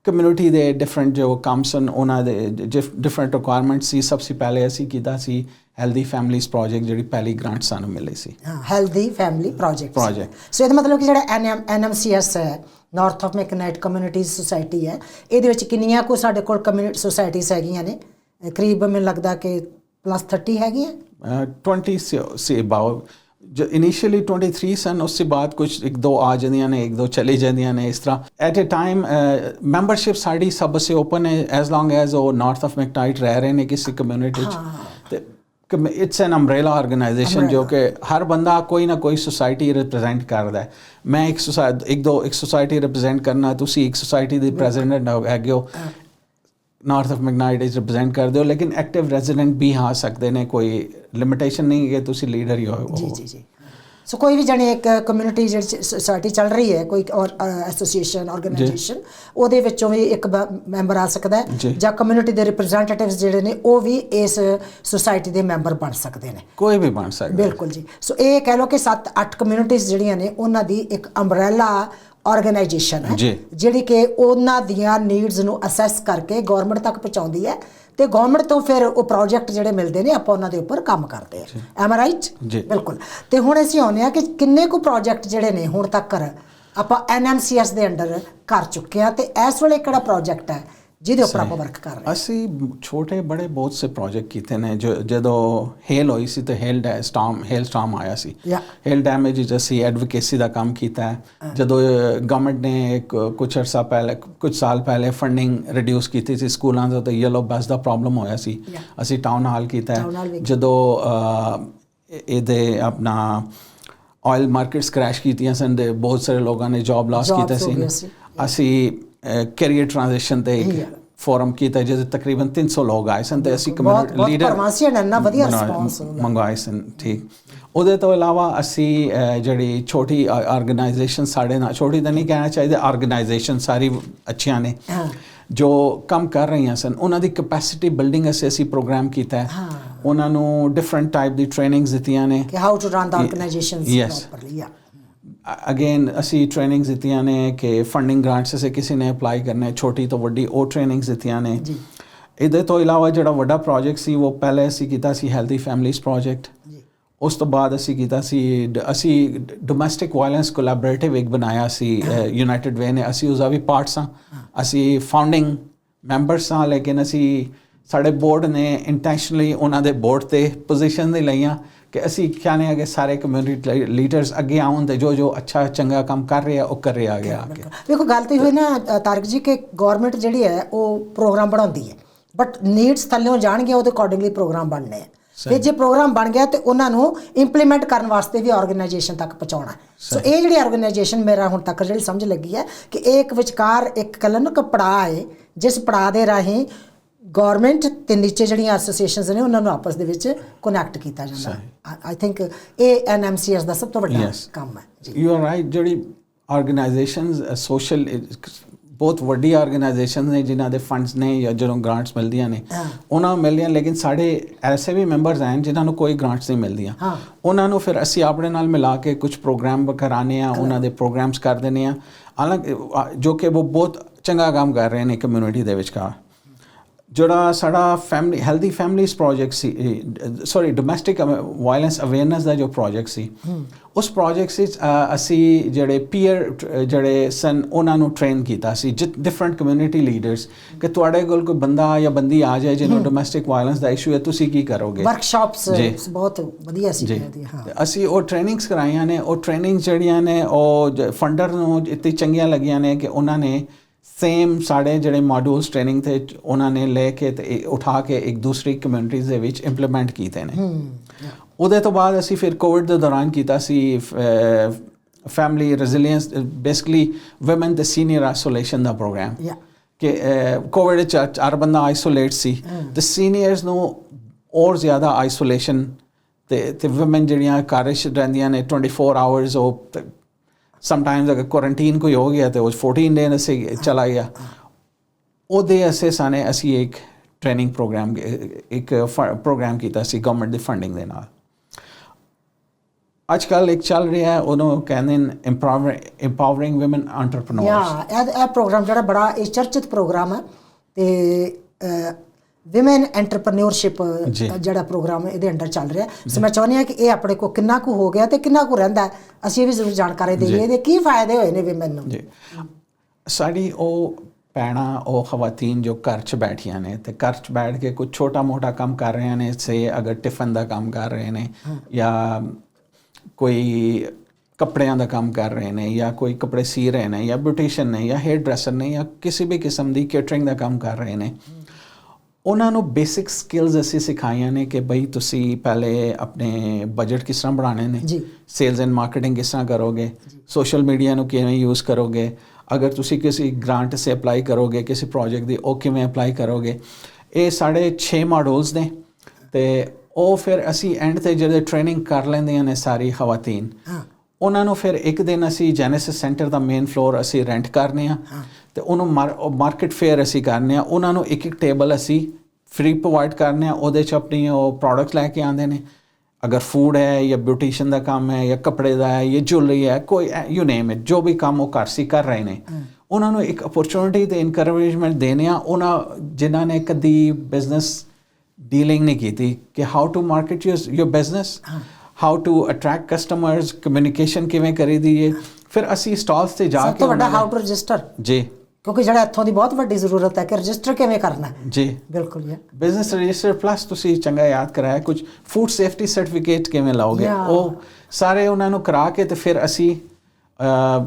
ਕਮਿਊਨਿਟੀ ਦੇ ਡਿਫਰੈਂਟ ਜੋ ਕੰਮ ਸਨ ਉਹਨਾਂ ਦੇ ਡਿਫਰੈਂਟ ਰਿਕੁਆਇਰਮੈਂਟ ਸੀ। ਸਭ ਤੋਂ ਪਹਿਲੇ ਅਸੀਂ ਕੀਤਾ ਸੀ ਹੈਲਦੀ ਫੈਮਿਲੀਜ਼ ਪ੍ਰੋਜੈਕਟ ਜਿਹੜੀ ਪਹਿਲੀ ਗ੍ਰਾਂਟ ਸਾਨੂੰ ਮਿਲੀ ਸੀ। ਹਾਂ healthy family project Project। So ਇਹਦਾ ਮਤਲਬ ਕਿ ਜਿਹੜਾ ਐਨਐਮ ਐਨਐਮਸੀਐਸ ਹੈ north of McKnight communities society ਹੈ ਇਹਦੇ ਵਿੱਚ ਕਿੰਨੀਆਂ ਕੋ ਸਾਡੇ ਕੋਲ ਕਮਿਊਨਿਟੀ ਸੁਸਾਇਟੀਜ਼ ਹੈਗੀਆਂ ਨੇ? ਕਰੀਬ ਮੈਨੂੰ ਲੱਗਦਾ ਕਿ ਪਲੱਸ 30 ਹੈਗੀਆਂ? Uh, 20 से से ਜੋ ਇਨੀਸ਼ੀਅਲੀ 23 ਸਨ ਉਸ ਤੋਂ ਬਾਅਦ ਕੁਝ ਇੱਕ ਦੋ ਆ ਜਾਂਦੀਆਂ ਨੇ ਇੱਕ ਦੋ ਚਲੀ ਜਾਂਦੀਆਂ ਨੇ ਇਸ ਤਰ੍ਹਾਂ। ਐਟ ਅ ਟਾਈਮ ਮੈਂਬਰਸ਼ਿਪ ਸਾਡੀ ਸਭ ਸੇ ਓਪਨ ਹੈ ਐਸ ਲੌਂਗ ਐਸ ਉਹ ਨਾਰਥ ਆਫ ਮੈਕਟਾਈਟ ਰਹਿ ਰਹੇ ਨੇ ਕਿਸੇ ਕਮਿਊਨਿਟੀ ਚ। ਤੇ ਇਟਸ ਐਨ ਅੰਬ੍ਰੇਲਾ ਆਰਗੇਨਾਈਜੇਸ਼ਨ ਜੋ ਕਿ ਹਰ ਬੰਦਾ ਕੋਈ ਨਾ ਕੋਈ ਸੋਸਾਇਟੀ ਰਿਪਰੈਜ਼ੈਂਟ ਕਰਦਾ ਹੈ। ਮੈਂ ਇੱਕ ਸੋਸਾਇਟੀ ਇੱਕ ਦੋ ਇੱਕ ਸੋਸਾਇਟੀ ਰਿਪਰੈਜ਼ੈਂਟ ਕਰਨਾ ਤੁਸੀਂ ਇੱਕ ਸੋਸਾਇਟੀ ਦੇ ਪ੍ਰੈਜ਼ੀਡੈਂਟ ਹੈਗੇ ਹੋ। ਨਾਰਥ ਆਫ ਮੈਗਨਾਈਟ ਇਸ ਰਿਪਰੈਜ਼ੈਂਟ ਕਰਦੇ ਹੋ ਲੇਕਿਨ ਐਕਟਿਵ ਰੈਜ਼ੀਡੈਂਟ ਵੀ ਆ ਸਕਦੇ ਨੇ ਕੋਈ ਲਿਮਿਟੇਸ਼ਨ ਨਹੀਂ ਹੈ ਕਿ ਤੁਸੀਂ ਲੀਡਰ ਹੀ ਹੋ ਜੀ ਜੀ ਜੀ। ਸੋ ਕੋਈ ਵੀ ਜਾਨੀ ਇੱਕ ਕਮਿਊਨਿਟੀ ਜਿਹੜੀ ਸੁਸਾਇਟੀ ਚੱਲ ਰਹੀ ਹੈ ਕੋਈ ਔਰ ਐਸੋਸੀਏਸ਼ਨ ਆਰਗੇਨਾਈਜੇਸ਼ਨ ਉਹਦੇ ਵਿੱਚੋਂ ਵੀ ਇੱਕ ਮੈਂਬਰ ਆ ਸਕਦਾ ਹੈ ਜੀ। ਜਾਂ ਕਮਿਊਨਿਟੀ ਦੇ ਰਿਪਰੈਜ਼ੈਂਟੇਟਿਵਸ ਜਿਹੜੇ ਨੇ ਉਹ ਵੀ ਇਸ ਸੁਸਾਇਟੀ ਦੇ ਮੈਂਬਰ ਬਣ ਸਕਦੇ ਨੇ। ਕੋਈ ਵੀ ਬਣ ਸਕਦਾ ਬਿਲਕੁਲ ਜੀ। ਸੋ ਇਹ ਕਹਿ ਲਓ ਕਿ 7-8 ਕਮਿਊਨਿਟੀਆਂ ਜਿਹੜੀਆਂ ਨੇ ਉਹਨਾਂ ਦੀ ਇੱਕ ਅੰਬ੍ਰੈਲਾ ਆਰਗੇਨਾਈਜੇਸ਼ਨ ਹੈ। ਜਿਹੜੀ ਕਿ ਉਹਨਾਂ ਦੀਆਂ ਨੀਡਸ ਨੂੰ ਅਸੈਸ ਕਰਕੇ ਗਵਰਨਮੈਂਟ ਤੱਕ ਪਹੁੰਚਾਉਂਦੀ ਹੈ ਤੇ ਗਵਰਨਮੈਂਟ ਤੋਂ ਫਿਰ ਉਹ ਪ੍ਰੋਜੈਕਟ ਜਿਹੜੇ ਮਿਲਦੇ ਨੇ ਆਪਾਂ ਉਹਨਾਂ ਦੇ ਉੱਪਰ ਕੰਮ ਕਰਦੇ ਆ ਐਮ ਰਾਈਟ ਜੀ। ਬਿਲਕੁਲ। ਤੇ ਹੁਣ ਅਸੀਂ ਆਉਂਦੇ ਆ ਕਿ ਕਿੰਨੇ ਕੁ ਪ੍ਰੋਜੈਕਟ ਜਿਹੜੇ ਨੇ ਹੁਣ ਤੱਕ ਆਪਾਂ ਐਨਐਮਸੀਐਸ ਦੇ ਅੰਡਰ ਕਰ ਚੁੱਕੇ ਆ ਤੇ ਇਸ ਵੇਲੇ ਕਿਹੜਾ ਪ੍ਰੋਜੈਕਟ ਹੈ? ਜਿਹਦੇ ਉੱਪਰ ਆਪਾਂ ਵਰਕ ਕਰ ਰਹੇ ਹਾਂ। ਅਸੀਂ ਛੋਟੇ ਬੜੇ ਬਹੁਤ ਸੇ ਪ੍ਰੋਜੈਕਟ ਕੀਤੇ ਨੇ ਜੋ ਜਦੋਂ ਹੇਲ ਹੋਈ ਸੀ ਤੇ ਹੇਲ ਸਟਾਰਮ ਹੇਲ ਸਟਾਰਮ ਆਇਆ ਸੀ. ਹੇਲ ਡੈਮੇਜ ਅਸੀਂ ਐਡਵੋਕੇਸੀ ਦਾ ਕੰਮ ਕੀਤਾ ਹੈ ਜਦੋਂ ਗਵਰਨਮੈਂਟ ਨੇ ਕੁਝ ਅਰਸਾ ਪਹਿਲੇ ਕੁਝ ਸਾਲ ਪਹਿਲੇ ਫੰਡਿੰਗ ਰਿਡਿਊਸ ਕੀਤੀ ਸੀ ਸਕੂਲਾਂ ਦਾ ਤੇ ਯੈਲੋ ਬੱਸ ਦਾ ਪ੍ਰੋਬਲਮ ਹੋਇਆ ਸੀ. ਅਸੀਂ ਟਾਊਨ ਹਾਲ ਕੀਤਾ ਜਦੋਂ ਇਹਦੇ ਆਪਣਾ ਆਇਲ ਮਾਰਕੀਟਸ ਕ੍ਰੈਸ਼ ਕੀਤੀਆਂ ਸਨ ਤੇ ਬਹੁਤ ਸਾਰੇ ਲੋਕਾਂ ਨੇ ਜੌਬ ਲਾਸ ਕੀਤਾ ਸੀ। ਅਸੀਂ ਕੈਰੀਅਰ ਟ੍ਰਾਂਜੀਸ਼ਨ ਤੇ ਇੱਕ. ਫੋਰਮ ਕੀਤਾ ਜਿਹਦੇ ਤਕਰੀਬਨ 300 ਲੋਕ ਆਏ ਸਨ ਤੇ ਅਸੀਂ ਬਹੁਤ- ਕਮਿਊਨਿਟੀ ਬਹੁਤ ਲੀਡਰ ਪਰਵਾਸੀ ਨੇ, ਇੰਨਾ ਵਧੀਆ ਉਹਦਾ। ਮੰਗਵਾਏ ਸਨ ਠੀਕ ਉਹਦੇ ਤੋਂ ਇਲਾਵਾ ਅਸੀਂ ਜਿਹੜੀ ਛੋਟੀ ਆਰਗੇਨਾਈਜੇਸ਼ਨ ਸਾਡੇ ਨਾਲ ਛੋਟੀ ਤਾਂ ਨਹੀਂ ਕਹਿਣਾ ਚਾਹੀਦਾ ਆਰਗੇਨਾਈਜੇਸ਼ਨ ਸਾਰੀ ਅੱਛੀਆਂ ਨੇ। ਜੋ ਕੰਮ ਕਰ ਰਹੀਆਂ ਸਨ ਉਹਨਾਂ ਦੀ ਕੈਪੈਸਿਟੀ ਬਿਲਡਿੰਗ ਅਸੀਂ ਅਸੀਂ ਪ੍ਰੋਗਰਾਮ ਕੀਤਾ ਹੈ। ਉਹਨਾਂ ਨੂੰ ਡਿਫਰੈਂਟ ਟਾਈਪ ਦੀ ਟ੍ਰੇਨਿੰਗਸ ਦਿੱਤੀਆਂ ਨੇ ਕਿ how to run the organizations. Properly ਯਾ ਅਗੇਨ ਅਸੀਂ ਟ੍ਰੇਨਿੰਗਸ ਦਿੱਤੀਆਂ ਨੇ ਕਿ ਫੰਡਿੰਗ ਗ੍ਰਾਂਟਸ ਸੇ ਕਿਸੇ ਨੇ ਅਪਲਾਈ ਕਰਨਾ ਹੈ ਛੋਟੀ ਤੋਂ ਵੱਡੀ ਉਹ ਟ੍ਰੇਨਿੰਗਸ ਦਿੱਤੀਆਂ ਨੇ। ਜੀ। ਇਹਦੇ ਤੋਂ ਇਲਾਵਾ ਜਿਹੜਾ ਵੱਡਾ ਪ੍ਰੋਜੈਕਟ ਸੀ ਉਹ ਪਹਿਲੇ ਅਸੀਂ ਕੀਤਾ ਸੀ ਹੈਲਦੀ ਫੈਮਿਲੀਜ਼ ਪ੍ਰੋਜੈਕਟ ਜੀ। ਉਸ ਤੋਂ ਬਾਅਦ ਅਸੀਂ ਕੀਤਾ ਸੀ ਅਸੀਂ ਡੋਮੈਸਟਿਕ ਵਾਇਲੈਂਸ ਕੋਲੈਬੋਰੇਟਿਵ ਇੱਕ ਬਣਾਇਆ ਸੀ ਯੂਨਾਈਟਿਡ ਵੇ ਨੇ। ਅਸੀਂ ਉਹਦਾ ਵੀ ਪਾਰਟਸ ਹਾਂ। ਅਸੀਂ ਫਾਊਂਡਿੰਗ ਮੈਂਬਰਸ ਹਾਂ ਲੇਕਿਨ ਅਸੀਂ ਸਾਡੇ ਬੋਰਡ ਨੇ ਇੰਟੈਂਸ਼ਨਲੀ ਉਹਨਾਂ ਦੇ ਬੋਰਡ ਤੇ ਪੋਜੀਸ਼ਨ ਨਹੀਂ ਲਈਆਂ। ਕਿ ਅਸੀਂ ਚਾਹੁੰਦੇ ਹਾਂ ਕਿ ਸਾਰੇ ਕਮਿਊਨਿਟੀ ਲੀਡਰਸ ਅੱਗੇ ਆਉਣ ਤੇ ਜੋ ਜੋ ਅੱਛਾ ਚੰਗਾ ਕੰਮ ਕਰ ਰਹੇ ਆ ਉਹ ਕਰ ਰਹੇ ਆ ਅੱਗੇ ਆ ਕੇ। ਵੇਖੋ ਗੱਲ ਤੇ ਹੋਈ ਨਾ ਤਾਰਕ ਜੀ ਕਿ ਗਵਰਨਮੈਂਟ ਜਿਹੜੀ ਹੈ ਉਹ ਪ੍ਰੋਗਰਾਮ ਬਣਾਉਂਦੀ ਹੈ। ਬਟ ਨੀਡਸ ਥੱਲੇੋਂ ਜਾਣਗੇ ਉਹਦੇ ਅਕੋਰਡਿੰਗਲੀ ਪ੍ਰੋਗਰਾਮ ਬਣਨੇ ਆ। ਤੇ ਜੇ ਪ੍ਰੋਗਰਾਮ ਬਣ ਗਿਆ ਤੇ ਉਹਨਾਂ ਨੂੰ ਇੰਪਲੀਮੈਂਟ ਕਰਨ ਵਾਸਤੇ ਵੀ ਆਰਗੇਨਾਈਜੇਸ਼ਨ ਤੱਕ ਪਹੁੰਚਾਉਣਾ ਸੋ ਇਹ ਜਿਹੜੀ ਆਰਗੇਨਾਈਜੇਸ਼ਨ ਮੇਰਾ ਹੁਣ ਤੱਕ ਜਿਹੜੀ ਸਮਝ ਲੱਗੀ ਹੈ ਕਿ ਇਹ ਇੱਕ ਵਿਚਕਾਰ ਇੱਕ ਕਲਨ ਨੂੰ ਪੜਾਅ ਹੈ ਜਿਸ ਪੜਾਅ ਦੇ ਰਾਹੀਂ ਗਵਰਨਮੈਂਟ ਤੇ ਨੀਚੇ ਜਿਹੜੀਆਂ ਐਸੋਸੀਏਸ਼ਨਸ ਨੇ ਉਹਨਾਂ ਨੂੰ ਆਪਸ ਦੇ ਵਿੱਚ ਕਨੈਕਟ ਕੀਤਾ ਜਾਂਦਾ। ਆਈ ਥਿੰਕ ਇਹ ਐਨਐਮਸੀਐਸ ਦਾ ਸਭ ਤੋਂ ਵੱਡਾ. ਕੰਮ ਹੈ। ਜੀ। ਯੂ ਆਰ ਰਾਈਟ ਜਿਹੜੀ ਆਰਗੇਨਾਈਜੇਸ਼ਨਸ ਸੋਸ਼ਲ ਬਹੁਤ ਵੱਡੀ ਆਰਗੇਨਾਈਜੇਸ਼ਨ ਨੇ ਜਿਨ੍ਹਾਂ ਦੇ ਫੰਡਸ ਨੇ ਜਾਂ ਜਦੋਂ ਗ੍ਰਾਂਟਸ ਮਿਲਦੀਆਂ ਨੇ। ਉਹਨਾਂ ਨੂੰ ਮਿਲਦੀਆਂ ਲੇਕਿਨ ਸਾਡੇ ਐਸੇ ਵੀ ਮੈਂਬਰਸ ਹਨ ਜਿਨ੍ਹਾਂ ਨੂੰ ਕੋਈ ਗ੍ਰਾਂਟਸ ਨਹੀਂ ਮਿਲਦੀਆਂ। ਉਹਨਾਂ ਨੂੰ ਫਿਰ ਅਸੀਂ ਆਪਣੇ ਨਾਲ ਮਿਲਾ ਕੇ ਕੁਝ ਪ੍ਰੋਗਰਾਮ ਕਰਾਣੇ ਆ ਉਹਨਾਂ ਦੇ ਪ੍ਰੋਗਰਾਮਸ ਕਰ ਦਿੰਦੇ ਆ ਹਾਲਾਂਕਿ ਜੋ ਕਿ ਉਹ ਬਹੁਤ ਚੰਗਾ ਕੰਮ ਕਰ ਰਹੇ ਨੇ ਕਮਿਊਨਿਟੀ ਦੇ ਵਿਚਕਾਰ। ਜਿਹੜਾ ਸਾਡਾ ਫੈਮਿਲੀ ਹੈਲਦੀ ਫੈਮਿਲੀਜ਼ ਪ੍ਰੋਜੈਕਟ ਸੀ ਸੌਰੀ ਡੋਮੈਸਟਿਕ ਵਾਇਲੈਂਸ ਅਵੇਅਰਨੈਸ ਦਾ ਜੋ ਪ੍ਰੋਜੈਕਟ ਸੀ ਉਸ ਪ੍ਰੋਜੈਕਟ ਵਿੱਚ ਅਸੀਂ ਜਿਹੜੇ ਪੀਅਰ ਜਿਹੜੇ ਸਨ ਉਹਨਾਂ ਨੂੰ ਟ੍ਰੇਨ ਕੀਤਾ ਸੀ ਡਿਫਰੈਂਟ ਕਮਿਊਨਿਟੀ ਲੀਡਰਸ ਕਿ ਤੁਹਾਡੇ ਕੋਲ ਕੋਈ ਬੰਦਾ ਜਾਂ ਬੰਦੀ ਆ ਜਾਏ ਜਿਹਨੂੰ ਡੋਮੈਸਟਿਕ ਵਾਇਲੈਂਸ ਦਾ ਇਸ਼ੂ ਹੈ ਤੁਸੀਂ ਕੀ ਕਰੋਗੇ? ਵਰਕਸ਼ਾਪਸ। ਬਹੁਤ ਵਧੀਆ ਸੀ ਹਾਂ। ਅਸੀਂ ਉਹ ਟ੍ਰੇਨਿੰਗਸ ਕਰਾਈਆਂ ਨੇ ਉਹ ਟ੍ਰੇਨਿੰਗ ਜਿਹੜੀਆਂ ਨੇ ਉਹ ਫੰਡਰ ਨੂੰ ਇੱਥੇ ਚੰਗੀਆਂ ਲੱਗੀਆਂ ਨੇ ਕਿ ਉਹਨਾਂ ਨੇ ਸੇਮ ਸਾਡੇ ਜਿਹੜੇ ਮੋਡਿਊਲਸ ਟ੍ਰੇਨਿੰਗ ਤੇ ਉਹਨਾਂ ਨੇ ਲੈ ਕੇ ਤੇ ਉਠਾ ਕੇ ਇੱਕ ਦੂਸਰੀ ਕਮਿਊਨਿਟੀਜ਼ ਦੇ ਵਿੱਚ ਇੰਪਲੀਮੈਂਟ ਕੀਤੇ ਨੇ। ਉਹਦੇ ਤੋਂ ਬਾਅਦ ਅਸੀਂ ਫਿਰ ਕੋਵਿਡ ਦੇ ਦੌਰਾਨ ਕੀਤਾ ਸੀ ਫੈਮਿਲੀ ਰੈਜ਼ਿਲੀਅੰਸ ਬੇਸਿਕਲੀ ਔਮਨ ਦੇ ਸੀਨੀਅਰ ਆਈਸੋਲੇਸ਼ਨ ਦਾ ਪ੍ਰੋਗਰਾਮ. ਕਿ ਕੋਵਿਡ ਚ ਚਾਰ ਬੰਦਾ ਆਈਸੋਲੇਟ ਸੀ। ਤੇ ਸੀਨੀਅਰਸ ਨੂੰ ਔਰ ਜ਼ਿਆਦਾ ਆਈਸੋਲੇਸ਼ਨ ਤੇ ਤੇ ਔਮਨ ਜਿਹੜੀਆਂ 'ਚ ਰਹਿੰਦੀਆਂ ਨੇ 24 ਆਵਰਸ ਉਹ ਸਮਟਾਈਮਸ ਅਗਰ ਕੁਆਰੰਟਾਈਨ ਕੋਈ ਹੋ ਗਿਆ ਤੇ ਉਹ 14 ਡੇ ਅਸੀਂ ਚਲਾ ਗਿਆ ਉਹਦੇ ਅਸੇ ਸਾਨੇ ਅਸੀਂ ਇੱਕ ਟ੍ਰੇਨਿੰਗ ਪ੍ਰੋਗਰਾਮ ਇੱਕ ਪ੍ਰੋਗਰਾਮ ਕੀਤਾ ਸੀ ਗਵਰਨਮੈਂਟ ਦੀ ਫੰਡਿੰਗ ਦੇ ਨਾਲ ਅੱਜ ਕੱਲ ਇੱਕ ਚੱਲ ਰਿਹਾ ਹੈ ਉਹਨੂੰ ਕਹਿੰਦੇ ਇੰਪਾਵਰਿੰਗ ਔਮਨ ਯਾ ਇਹ ਪ੍ਰੋਗਰਾਮ ਜਿਹੜਾ ਬੜਾ ਇਹ ਚਰਚਿਤ ਪ੍ਰੋਗਰਾਮ ਹੈ ਤੇ ਵਿਮਨ ਐਂਟਰਪ੍ਰੈਨਿਓਰਸ਼ਿਪ। ਜਿਹੜਾ ਪ੍ਰੋਗਰਾਮ ਇਹਦੇ ਅੰਡਰ ਚੱਲ ਰਿਹਾ। ਸੋ ਮੈਂ ਚਾਹੁੰਦੀ ਹਾਂ ਕਿ ਇਹ ਆਪਣੇ ਕੋ ਕਿੰਨਾ ਕੁ ਹੋ ਗਿਆ ਤੇ ਕਿੰਨਾ ਕੁ ਰਹਿੰਦਾ। ਅਸੀਂ ਇਹ ਵੀ ਜ਼ਰੂਰ ਜਾਣਕਾਰੀ ਦਈਏ ਇਹਦੇ ਕੀ ਫਾਇਦੇ ਹੋਏ ਨੇ ਵਿਮਨ ਨੂੰ। ਜੀ। ਸਾਡੀ ਉਹ ਪੈਣਾ ਉਹ ਖਵਾਤੀਨ ਜੋ ਘਰ 'ਚ ਬੈਠੀਆਂ ਨੇ ਤੇ ਘਰ 'ਚ ਬੈਠ ਕੇ ਕੁਝ ਛੋਟਾ ਮੋਟਾ ਕੰਮ ਕਰ ਰਹੀਆਂ ਨੇ ਸੇ ਅਗਰ ਟਿਫਨ ਦਾ ਕੰਮ ਕਰ ਰਹੇ ਨੇ ਜਾਂ ਕੋਈ ਕੱਪੜਿਆਂ ਦਾ ਕੰਮ ਕਰ ਰਹੇ ਨੇ ਜਾਂ ਕੋਈ ਕੱਪੜੇ ਸੀ ਰਹੇ ਨੇ ਜਾਂ ਬਿਊਟੀਸ਼ੀਅਨ ਨੇ ਜਾਂ ਹੇਅਰ ਡਰੈਸਰ ਨੇ ਜਾਂ ਕਿਸੇ ਵੀ ਕਿਸਮ ਦੀ ਕੇਟਰਿੰਗ ਦਾ ਕੰਮ ਕਰ ਰਹੇ ਨੇ। ਉਹਨਾਂ ਨੂੰ ਬੇਸਿਕ ਸਕਿੱਲਸ ਅਸੀਂ ਸਿਖਾਈਆਂ ਨੇ ਕਿ ਬਈ ਤੁਸੀਂ ਪਹਿਲੇ ਆਪਣੇ ਬਜਟ ਕਿਸ ਤਰ੍ਹਾਂ ਬਣਾਉਣੇ ਨੇ ਜੀ। ਸੇਲਸ ਐਂਡ ਮਾਰਕੀਟਿੰਗ ਕਿਸ ਤਰ੍ਹਾਂ ਕਰੋਗੇ ਸੋਸ਼ਲ ਮੀਡੀਆ ਨੂੰ ਕਿਵੇਂ ਯੂਜ਼ ਕਰੋਗੇ ਅਗਰ ਤੁਸੀਂ ਕਿਸੇ ਗ੍ਰਾਂਟ ਸੇ ਅਪਲਾਈ ਕਰੋਗੇ ਕਿਸੇ ਪ੍ਰੋਜੈਕਟ ਦੀ ਉਹ ਕਿਵੇਂ ਅਪਲਾਈ ਕਰੋਗੇ ਇਹ ਸਾਡੇ 6 ਮਾਡਲਸ ਨੇ ਤੇ ਉਹ ਫਿਰ ਅਸੀਂ ਐਂਡ ਤੇ ਜਦੋਂ ਟ੍ਰੇਨਿੰਗ ਕਰ ਲੈਂਦੀਆਂ ਨੇ ਸਾਰੀ ਖਵਾਤੀਨ ਉਹਨਾਂ ਨੂੰ ਫਿਰ ਇੱਕ ਦਿਨ ਅਸੀਂ ਜੈਨੇਸਿਸ ਸੈਂਟਰ ਦਾ ਮੇਨ ਫਲੋਰ ਅਸੀਂ ਰੈਂਟ ਕਰਨੇ ਆ ਤੇ ਉਹਨੂੰ ਮਾਰਕੀਟ ਫੇਅਰ ਅਸੀਂ ਕਰਨੇ ਆ। ਉਹਨਾਂ ਨੂੰ ਇੱਕ ਇੱਕ ਟੇਬਲ ਅਸੀਂ ਫ੍ਰੀ ਪ੍ਰੋਵਾਈਡ ਕਰਨੇ ਆ। ਉਹਦੇ ਚ ਆਪਣੀ ਉਹ ਪ੍ਰੋਡਕਟ ਲੈ ਕੇ ਆਉਂਦੇ ਨੇ। ਅਗਰ ਫੂਡ ਹੈ ਜਾਂ ਬਿਊਟੀਸ਼ੀਅਨ ਦਾ ਕੰਮ ਹੈ ਜਾਂ ਕੱਪੜੇ ਦਾ ਹੈ ਜਾਂ ਜੁਐਲਰੀ ਹੈ ਕੋਈ ਯੂ ਨੇਮ ਇਟ ਜੋ ਵੀ ਕੰਮ ਉਹ ਕਰ ਸੀ ਕਰ ਰਹੇ ਨੇ। ਉਹਨਾਂ ਨੂੰ ਇੱਕ ਅਪਰਚੂਨਿਟੀ ਤੇ ਇਨਕਰੇਜਮੈਂਟ ਦੇਣੇ ਆ। ਉਹਨਾਂ ਜਿਨ੍ਹਾਂ ਨੇ ਕਦੀ ਬਿਜ਼ਨਸ ਡੀਲਿੰਗ ਨਹੀਂ ਕੀਤੀ ਕਿ how to market your your business how to attract customers communication ਕਿਵੇਂ ਕਰੀਦੀ ਹੈ। ਫਿਰ ਅਸੀਂ ਸਟਾਲਸ ਤੇ ਜਾ ਸਭ ਕੇ ਤੋਂ ਵੱਡਾ ਹਾਊ ਟੂ ਰਜਿਸਟਰ ਜੀ। ਕਿਉਂਕਿ ਜਿਹੜਾ ਇੱਥੋਂ ਦੀ ਬਹੁਤ ਵੱਡੀ ਜ਼ਰੂਰਤ ਹੈ ਕਿ ਰਜਿਸਟਰ ਕਿਵੇਂ ਕਰਨਾ ਜੀ। ਬਿਲਕੁਲ ਯਾ ਬਿਜ਼ਨਸ ਰਜਿਸਟਰ ਪਲੱਸ ਤੁਸੀਂ ਚੰਗਾ ਯਾਦ ਕਰਾਇਆ ਕੁਝ ਫੂਡ ਸੇਫਟੀ ਸਰਟੀਫਿਕੇਟ ਕਿਵੇਂ ਲਾਓਗੇ. ਉਹ ਸਾਰੇ ਉਹਨਾਂ ਨੂੰ ਕਰਾ ਕੇ ਤੇ ਫਿਰ ਅਸੀਂ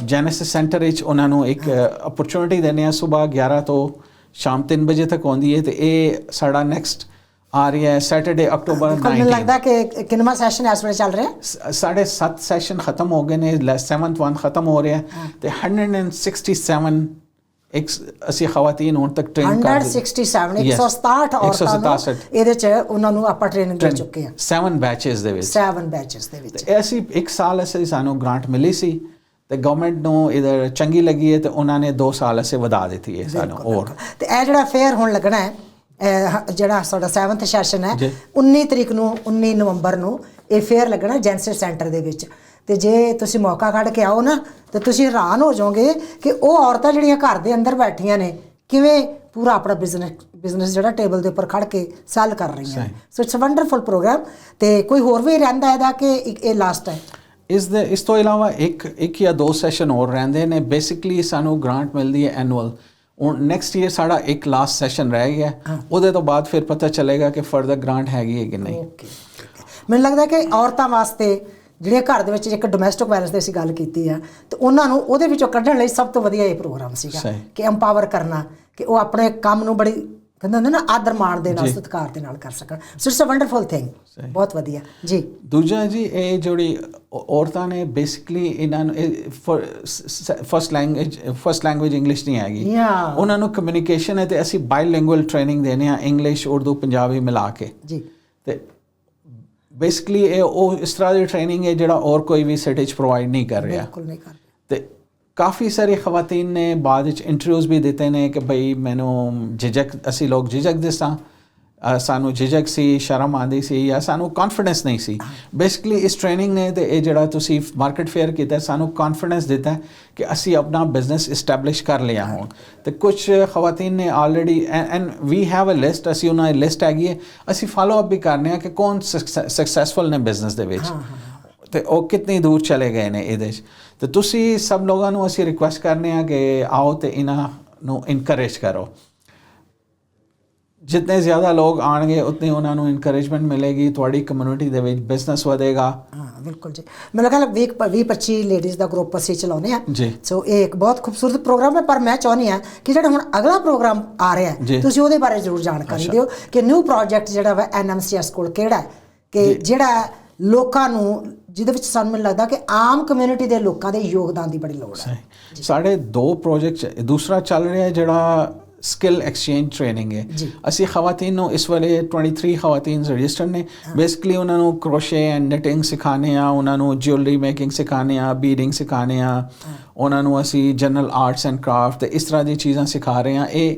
ਜੈਨੇਸਿਸ ਸੈਂਟਰ ਵਿੱਚ ਉਹਨਾਂ ਨੂੰ ਇੱਕ ਅਪਰਚੂਨਿਟੀ ਦਿੰਦੇ ਆ ਸਵੇਰ 11 ਤੋਂ ਸ਼ਾਮ 3 ਵਜੇ ਤੱਕ ਆਉਂਦੀ ਹੈ ਤੇ ਇਹ ਸਾਡਾ ਨੈਕਸਟ ਆ ਰਿਹਾ ਹੈ ਸੈਟਰਡੇ ਅਕਟੋਬਰ ਬਿਲਕੁਲ ਮੈਨੂੰ 19 ਲੱਗਦਾ ਕਿ ਕਿੰਨਵਾਂ ਸੈਸ਼ਨ ਇਸ ਵੇਲੇ ਚੱਲ ਰਿਹਾ ਸਾਡੇ 7 ਸੈਸ਼ਨ ਖਤਮ ਹੋ ਗਏ ਨੇ 7th ਵਨ ਖਤਮ ਹੋ ਰਿਹਾ ਤੇ 167 ਇੱਕ ਅਸੀਂ ਖਵਾਤੀਨ ਹੁਣ ਤੱਕ ਟ੍ਰੇਨ ਕਰ 167 Yes. 167 ਔਰਤਾਂ ਨੂੰ 167 ਇਹਦੇ ਚ ਉਹਨਾਂ ਨੂੰ ਆਪਾਂ ਟ੍ਰੇਨਿੰਗ ਦੇ ਚੁੱਕੇ ਆ 7 ਬੈਚਸ ਦੇ ਵਿੱਚ। 7 ਬੈਚਸ ਦੇ ਵਿੱਚ। ਅਸੀਂ ਇੱਕ ਸਾਲ ਅਸੀਂ ਸਾਨੂੰ ਗ੍ਰਾਂਟ ਮਿਲੀ ਸੀ ਤੇ ਗਵਰਨਮੈਂਟ ਨੂੰ ਇਧਰ ਚੰਗੀ ਲੱਗੀ ਹੈ ਤੇ ਉਹਨਾਂ ਨੇ 2 ਸਾਲ ਅਸੀਂ ਵਧਾ ਦਿੱਤੀ ਹੈ ਸਾਨੂੰ ਹੋਰ। ਤੇ ਇਹ ਜਿਹੜਾ ਫੇਅਰ ਹੁਣ ਲੱਗਣਾ ਹੈ ਜਿਹੜਾ ਸਾਡਾ 7th ਸੈਸ਼ਨ ਹੈ ਜੀ। 19 ਤਰੀਕ ਨੂੰ 19 ਨਵੰਬਰ ਨੂੰ ਇਹ ਫੇਅਰ ਲੱਗਣਾ ਜੈਂਸਰ ਸੈਂਟਰ ਦੇ ਵਿੱਚ। ਤੇ ਜੇ ਤੁਸੀਂ ਮੌਕਾ ਕੱਢ ਕੇ ਆਓ ਨਾ ਤੇ ਤੁਸੀਂ ਹੈਰਾਨ ਹੋ ਜਾਓਗੇ ਕਿ ਉਹ ਔਰਤਾਂ ਜਿਹੜੀਆਂ ਘਰ ਦੇ ਅੰਦਰ ਬੈਠੀਆਂ ਨੇ ਕਿਵੇਂ ਪੂਰਾ ਆਪਣਾ ਬਿਜ਼ਨਸ ਬਿਜ਼ਨਸ ਜਿਹੜਾ ਟੇਬਲ ਦੇ ਉੱਪਰ ਖੜ ਕੇ ਸੈਲ ਕਰ ਰਹੀਆਂ ਨੇ। So it's a wonderful programme ਤੇ ਕੋਈ ਹੋਰ ਵੀ ਰਹਿੰਦਾ ਇਹਦਾ ਕਿ ਇਹ ਲਾਸਟ ਹੈ? ਇਸ ਦੇ ਇਸ ਤੋਂ ਇਲਾਵਾ ਇੱਕ ਇੱਕ ਜਾਂ ਦੋ ਸੈਸ਼ਨ ਹੋਰ ਰਹਿੰਦੇ ਨੇ। ਬੇਸਿਕਲੀ ਸਾਨੂੰ ਗ੍ਰਾਂਟ ਮਿਲਦੀ ਹੈ ਐਨੂਅਲ ਹੁਣ ਨੈਕਸਟ ਈਅਰ ਸਾਡਾ ਇੱਕ ਲਾਸਟ ਸੈਸ਼ਨ ਰਹਿ ਗਿਆ। ਉਹਦੇ ਤੋਂ ਬਾਅਦ ਫਿਰ ਪਤਾ ਚੱਲੇਗਾ ਕਿ ਫਰਦਰ ਗ੍ਰਾਂਟ ਹੈਗੀ ਹੈ ਕਿ ਨਹੀਂ। ਮੈਨੂੰ ਲੱਗਦਾ ਕਿ ਔਰਤਾਂ ਵਾਸਤੇ ਜਿਹੜੀਆਂ ਘਰ ਦੇ ਵਿੱਚ ਇੱਕ ਡੋਮੈਸਟਿਕ ਵਾਇਲੈਂਸ ਦੀ ਅਸੀਂ ਗੱਲ ਕੀਤੀ ਆ ਤੇ ਉਹਨਾਂ ਨੂੰ ਉਹਦੇ ਵਿੱਚੋਂ ਕੱਢਣ ਲਈ ਸਭ ਤੋਂ ਵਧੀਆ ਇਹ ਪ੍ਰੋਗਰਾਮ ਸੀਗਾ। ਕਿ ਐਮਪਾਵਰ ਕਰਨਾ ਕਿ ਉਹ ਆਪਣੇ ਕੰਮ ਨੂੰ ਬੜੀ ਕਹਿੰਦੇ ਹੁੰਦੇ ਨਾ ਆਦਰ ਮਾਣ ਦੇ ਨਾਲ। ਸਤਿਕਾਰ ਦੇ ਨਾਲ ਕਰ ਸਕਣ so it's a wonderful thing. ਬਹੁਤ ਵਧੀਆ ਜੀ ਦੂਜਾ ਜੀ ਇਹ ਜਿਹੜੀ ਔਰਤਾਂ ਨੇ ਬੇਸਿਕਲੀ ਇਹਨਾਂ ਨੂੰ first language first language English ਨਹੀਂ Yeah. ਉਹਨਾਂ ਨੂੰ ਕਮਿਊਨੀਕੇਸ਼ਨ ਹੈ ਤੇ ਅਸੀਂ ਬਾਈਲਿੰਗੁਅਲ ਟ੍ਰੇਨਿੰਗ ਦੇਨੇ ਆ ਇੰਗਲਿਸ਼ ਉਰਦੂ ਪੰਜਾਬੀ ਮਿਲਾ ਕੇ ਜੀ ਤੇ ਬੇਸਿਕਲੀ ਇਹ ਉਹ ਇਸ ਤਰ੍ਹਾਂ ਦੀ ਟ੍ਰੇਨਿੰਗ ਹੈ ਜਿਹੜਾ ਹੋਰ ਕੋਈ ਵੀ ਸਿਟੀ 'ਚ ਪ੍ਰੋਵਾਈਡ ਨਹੀਂ ਕਰ ਰਿਹਾ। ਬਿਲਕੁਲ ਨਹੀਂ ਕਰ ਤੇ ਕਾਫੀ ਸਾਰੀ ਖਵਾਤੀਨ ਨੇ ਬਾਅਦ ਵਿੱਚ ਇੰਟਰਵਿਊਜ਼ ਵੀ ਦਿੱਤੇ ਨੇ ਕਿ ਭਈ ਮੈਨੂੰ ਝਿਜਕ ਅਸੀਂ ਲੋਕ ਝਿਜਕ ਦੇ ਸਾਂ। ਅ, ਸਾਨੂੰ ਝਿਜਕ ਸੀ ਸ਼ਰਮ ਆਉਂਦੀ ਸੀ ਜਾਂ ਸਾਨੂੰ ਕੌਨਫੀਡੈਂਸ ਨਹੀਂ ਸੀ। ਬੇਸਿਕਲੀ ਇਸ ਟ੍ਰੇਨਿੰਗ ਨੇ ਤੇ ਇਹ ਜਿਹੜਾ ਤੁਸੀਂ ਮਾਰਕੀਟ ਫੇਅਰ ਕੀਤਾ ਸਾਨੂੰ ਕੌਨਫੀਡੈਂਸ ਦਿੱਤਾ ਕਿ ਅਸੀਂ ਆਪਣਾ ਬਿਜ਼ਨਸ ਐਸਟੈਬਲਿਸ਼ ਕਰ ਲਿਆ ਹੁਣ। ਤੇ ਕੁਝ ਖਵਾਤੀਨ ਨੇ already and we have a list ਅਸੀਂ ਉਹਨਾਂ ਦੀ ਲਿਸਟ ਹੈਗੀ ਹੈ। ਅਸੀਂ ਫਾਲੋ ਅਪ ਵੀ ਕਰਨੇ ਆ ਕਿ ਕੌਣ ਸਕਸੈਸਫੁਲ ਨੇ ਬਿਜ਼ਨਸ ਦੇ ਵਿੱਚ। ਤੇ ਉਹ ਕਿੰਨੀ ਦੂਰ ਚਲੇ ਗਏ ਨੇ ਇਹਦੇ 'ਚ। ਤੇ ਤੁਸੀਂ ਸਭ ਲੋਕਾਂ ਨੂੰ ਅਸੀਂ ਰਿਕੁਐਸਟ ਕਰਨੇ ਆ ਕਿ ਆਓ ਤੇ ਇਹਨਾਂ ਨੂੰ ਇਨਕਰੇਜ ਕਰੋ। ਜਿੰਨੇ ਜ਼ਿਆਦਾ ਲੋਕ ਆਣਗੇ ਉਤਨੀ ਉਹਨਾਂ ਨੂੰ ਇਨਕਰੇਜਮੈਂਟ ਮਿਲੇਗੀ ਤੁਹਾਡੀ ਕਮਿਊਨਿਟੀ ਦੇ ਵਿੱਚ ਬਿਜ਼ਨਸ ਵਧੇਗਾ ਹਾਂ ਬਿਲਕੁਲ ਜੀ ਮੈਨੂੰ ਲੱਗਦਾ ਵੀਕ 20 25 ਲੇਡੀਜ਼ ਦਾ ਗਰੁੱਪ ਅਸੀਂ ਚਲਾਉਨੇ ਆ ਜੀ। ਸੋ ਇਹ ਇੱਕ ਬਹੁਤ ਖੂਬਸੂਰਤ ਪ੍ਰੋਗਰਾਮ ਹੈ ਪਰ ਮੈਂ ਚਾਹੁੰਦੀ ਆ ਕਿ ਜਿਹੜਾ ਹੁਣ ਅਗਲਾ ਪ੍ਰੋਗਰਾਮ ਆ ਰਿਹਾ ਹੈ। ਤੁਸੀਂ ਉਹਦੇ ਬਾਰੇ ਜ਼ਰੂਰ ਜਾਣਕਾਰੀ। ਦਿਓ ਕਿ ਨਿਊ ਪ੍ਰੋਜੈਕਟ ਜਿਹੜਾ ਵਾ ਐਨਐਮਸੀਐਸ ਕੋਲ ਕਿਹੜਾ ਹੈ ਕਿ ਜਿਹੜਾ ਲੋਕਾਂ ਨੂੰ ਜਿਹਦੇ ਵਿੱਚ ਸਾਨੂੰ ਮੈਨੂੰ ਲੱਗਦਾ ਕਿ ਆਮ ਕਮਿਊਨਿਟੀ ਦੇ ਲੋਕਾਂ ਦੇ ਯੋਗਦਾਨ ਦੀ ਬੜੀ ਲੋੜ ਹੈ ਸਾਡੇ ਦੋ ਪ੍ਰੋਜੈਕਟ ਦੂਸਰਾ ਚੱਲ ਰਿਹਾ ਹੈ ਜਿਹੜਾ ਸਕਿੱਲ ਐਕਸਚੇਂਜ ਟ੍ਰੇਨਿੰਗ ਹੈ। ਅਸੀਂ ਖਵਾਤੀਨ ਨੂੰ ਇਸ ਵੇਲੇ 23 ਖਵਾਤੀਨ ਰਜਿਸਟਰ ਨੇ। ਬੇਸਿਕਲੀ ਉਹਨਾਂ ਨੂੰ ਕਰੋਸ਼ੇ ਐਂਡ ਨਿਟਿੰਗ ਸਿਖਾਣੇ ਆ ਉਹਨਾਂ ਨੂੰ ਜਿਊਲਰੀ ਮੇਕਿੰਗ ਸਿਖਾਣੇ ਆ ਬੀਡਿੰਗ ਸਿਖਾਣੇ ਆ। ਉਹਨਾਂ ਨੂੰ ਅਸੀਂ ਜਨਰਲ ਆਰਟਸ ਐਂਡ ਕਰਾਫਟ ਇਸ ਤਰ੍ਹਾਂ ਦੀ ਚੀਜ਼ਾਂ ਸਿਖਾ ਰਹੇ ਆ। ਇਹ